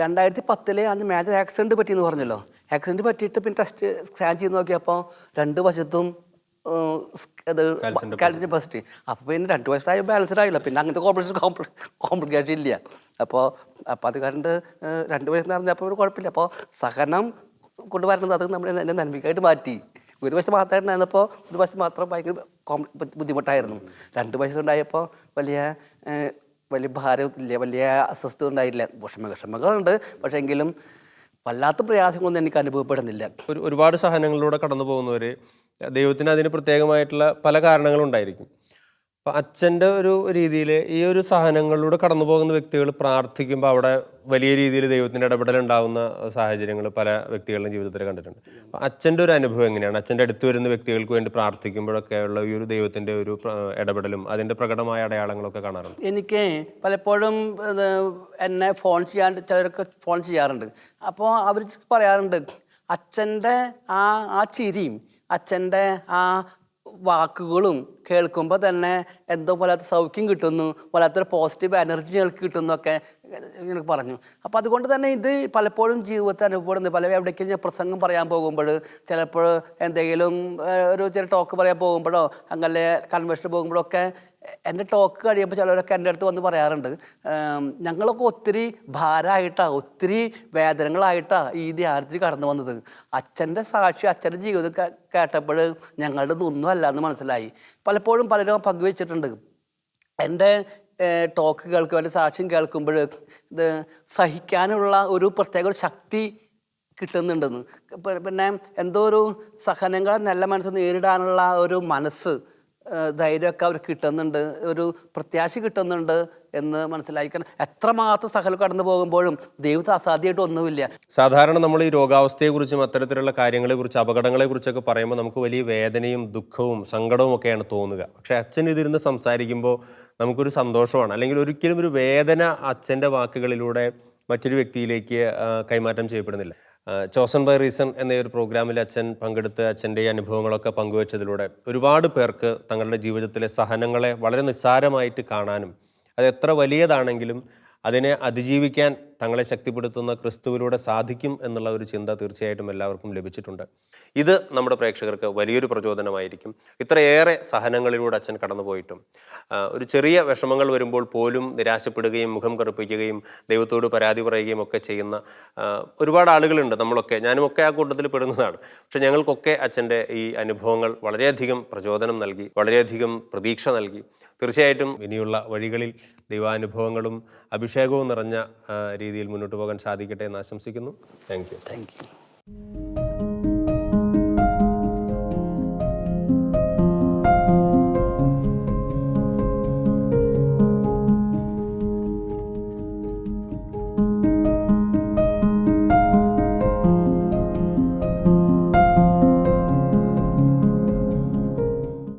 രണ്ടായിരത്തി പത്തിലെ അന്ന് മേജർ ആക്സിഡന്റ് പറ്റിയെന്ന് പറഞ്ഞല്ലോ. ആക്സിഡന്റ് പറ്റിയിട്ട് പിന്നെ ടെസ്റ്റ് സ്കാൻ ചെയ്ത് നോക്കിയപ്പോൾ രണ്ട് വശത്തും ഇത് കാൽസ്യം ഡെപ്പോസിറ്റ് അപ്പോൾ പിന്നെ രണ്ട് വയസ്സായ ബാലൻസ്ഡ് ആയില്ല പിന്നെ അങ്ങനത്തെ കോംപ്ലിക്കേഷൻ കോംപ്ലിക്കേഷൻ ഇല്ല. അപ്പോൾ അപ്പോൾ അത് കാരണം രണ്ട് വയസ്സ് പറഞ്ഞപ്പോൾ ഒരു കുഴപ്പമില്ല. അപ്പോൾ സഹനം കൊണ്ടുവരുന്നത് അത് നമ്മൾ എന്റെ നന്മയ്ക്കായിട്ട് മാറ്റി. ഒരു വയസ്സ് മാത്രമായിരുന്നപ്പോൾ ഒരു വയസ്സ് മാത്രം ഭയങ്കര ബുദ്ധിമുട്ടായിരുന്നു. രണ്ട് വയസ്സുണ്ടായപ്പോൾ വലിയ വലിയ ഭാരമില്ല വലിയ അസ്വസ്ഥത ഉണ്ടായില്ല. വിഷമ വിഷമങ്ങളുണ്ട്. പക്ഷേ എങ്കിലും വല്ലാത്ത പ്രയാസങ്ങളൊന്നും എനിക്ക് അനുഭവപ്പെടുന്നില്ല. ഒരുപാട് സഹനങ്ങളിലൂടെ കടന്നു പോകുന്നവർ ദൈവത്തിന് അതിന് പ്രത്യേകമായിട്ടുള്ള പല കാരണങ്ങളുണ്ടായിരിക്കും. അപ്പം അച്ഛന്റെ ഒരു രീതിയിൽ ഈ ഒരു സഹനങ്ങളിലൂടെ കടന്നു പോകുന്ന വ്യക്തികൾ പ്രാർത്ഥിക്കുമ്പോൾ അവിടെ വലിയ രീതിയിൽ ദൈവത്തിന്റെ ഇടപെടൽ ഉണ്ടാകുന്ന സാഹചര്യങ്ങൾ പല വ്യക്തികളുടെ ജീവിതത്തിൽ കണ്ടിട്ടുണ്ട്. അപ്പം അച്ഛന്റെ ഒരു അനുഭവം എങ്ങനെയാണ്? അച്ഛന്റെ അടുത്ത് വരുന്ന വ്യക്തികൾക്ക് വേണ്ടി പ്രാർത്ഥിക്കുമ്പോഴൊക്കെ ഉള്ള ഈ ഒരു ദൈവത്തിന്റെ ഒരു ഇടപെടലും അതിന്റെ പ്രകടമായ അടയാളങ്ങളൊക്കെ കാണാറുണ്ട്. എനിക്ക് പലപ്പോഴും എന്നെ ഫോൺ ചെയ്യാണ്ട് ചിലരൊക്കെ ഫോൺ ചെയ്യാറുണ്ട്. അപ്പോൾ അവർ പറയാറുണ്ട് അച്ഛന്റെ ആ ആ ചിരിയും അച്ഛന്റെ ആ വാക്കുകളും കേൾക്കുമ്പോൾ തന്നെ എന്തോ പോലത്തെ സൗഖ്യം കിട്ടുന്നു പോലത്തൊരു പോസിറ്റീവ് എനർജി ഞങ്ങൾക്ക് കിട്ടുന്നു ഒക്കെ ഇങ്ങനെ പറഞ്ഞു. അപ്പോൾ അതുകൊണ്ട് തന്നെ ഇത് പലപ്പോഴും ജീവിതത്തെ അനുഭവപ്പെടുന്നത് പല എവിടേക്കും ഞാൻ പ്രസംഗം പറയാൻ പോകുമ്പോൾ ചിലപ്പോൾ എന്തെങ്കിലും ഒരു ചെറിയ ടോക്ക് പറയാൻ പോകുമ്പോഴോ അങ്ങനെ കൺവെൻഷൻ പോകുമ്പോഴൊക്കെ എന്റെ ടോക്ക് കഴിയുമ്പോൾ ചിലരൊക്കെ എന്റെ അടുത്ത് വന്ന് പറയാറുണ്ട് "ഏം, ഞങ്ങളൊക്കെ ഒത്തിരി ഭാരമായിട്ടാണ് ഒത്തിരി വേദനകളായിട്ടാണ് ഈ ധ്യാനത്തിൽ കടന്നു വന്നത്. അച്ഛന്റെ സാക്ഷി അച്ഛന്റെ ജീവിതം കേട്ടപ്പോൾ ഞങ്ങളുടെ ഇതൊന്നും എന്ന് മനസ്സിലായി. പലപ്പോഴും പലരും പങ്കുവെച്ചിട്ടുണ്ട്. എന്റെ ടോക്ക് കേൾക്കും എന്റെ സാക്ഷ്യം കേൾക്കുമ്പോൾ ഇത് സഹിക്കാനുള്ള ഒരു പ്രത്യേക ഒരു ശക്തി കിട്ടുന്നുണ്ടെന്ന്. പിന്നെ എന്തോ ഒരു സഹനങ്ങളെ നല്ല മനസ്സ് നേരിടാനുള്ള ഒരു മനസ്സ് ധൈര്യമൊക്കെ അവർക്ക് കിട്ടുന്നുണ്ട് ഒരു പ്രത്യാശ കിട്ടുന്നുണ്ട് എന്ന് മനസ്സിലായി കാരണം എത്രമാത്രം സഹല കടന്നു പോകുമ്പോഴും ദൈവത്തെ അസാധ്യമായിട്ട് ഒന്നുമില്ല. സാധാരണ നമ്മൾ ഈ രോഗാവസ്ഥയെക്കുറിച്ചും അത്തരത്തിലുള്ള കാര്യങ്ങളെക്കുറിച്ച് അപകടങ്ങളെക്കുറിച്ചൊക്കെ പറയുമ്പോൾ നമുക്ക് വലിയ വേദനയും ദുഃഖവും സങ്കടവും ഒക്കെയാണ് തോന്നുക. പക്ഷെ അച്ഛൻ ഇതിരുന്ന് സംസാരിക്കുമ്പോൾ നമുക്കൊരു സന്തോഷമാണ്. അല്ലെങ്കിൽ ഒരിക്കലും ഒരു വേദന അച്ഛന്റെ വാക്കുകളിലൂടെ മറ്റൊരു വ്യക്തിയിലേക്ക് കൈമാറ്റം ചെയ്യപ്പെടുന്നില്ല. ചോസൺ ബൈ റീസൺ എന്ന ഒരു പ്രോഗ്രാമിൽ അച്ഛൻ പങ്കെടുത്ത് അച്ഛന്റെ അനുഭവങ്ങളൊക്കെ പങ്കുവച്ചതിലൂടെ ഒരുപാട് പേർക്ക് തങ്ങളുടെ ജീവിതത്തിലെ സഹനങ്ങളെ വളരെ നിസ്സാരമായിട്ട് കാണാനും അത് എത്ര വലിയതാണെങ്കിലും അതിനെ അതിജീവിക്കാൻ തങ്ങളെ ശക്തിപ്പെടുത്തുന്ന ക്രിസ്തുവിലൂടെ സാധിക്കും എന്നുള്ള ഒരു ചിന്ത തീർച്ചയായിട്ടും എല്ലാവർക്കും ലഭിച്ചിട്ടുണ്ട്. ഇത് നമ്മുടെ പ്രേക്ഷകർക്ക് വലിയൊരു പ്രചോദനമായിരിക്കും. ഇത്രയേറെ സഹനങ്ങളിലൂടെ അച്ഛൻ കടന്നുപോയിട്ടും ഒരു ചെറിയ വിഷമങ്ങൾ വരുമ്പോൾ പോലും നിരാശപ്പെടുകയും മുഖം കറുപ്പിക്കുകയും ദൈവത്തോട് പരാതി പറയുകയും ഒക്കെ ചെയ്യുന്ന ഒരുപാട് ആളുകളുണ്ട് നമ്മളൊക്കെ. ഞാനും ഒക്കെ ആ കൂട്ടത്തിൽ പെടുന്നതാണ്. പക്ഷെ ഞങ്ങൾക്കൊക്കെ അച്ഛന്റെ ഈ അനുഭവങ്ങൾ വളരെയധികം പ്രചോദനം നൽകി വളരെയധികം പ്രതീക്ഷ നൽകി. തീർച്ചയായിട്ടും ഇനിയുള്ള വഴികളിൽ ദൈവാനുഭവങ്ങളും അഭിഷേകവും നിറഞ്ഞ രീതിയിൽ മുന്നോട്ട് പോകാൻ സാധിക്കട്ടെ എന്ന് ആശംസിക്കുന്നു. Thank you thank you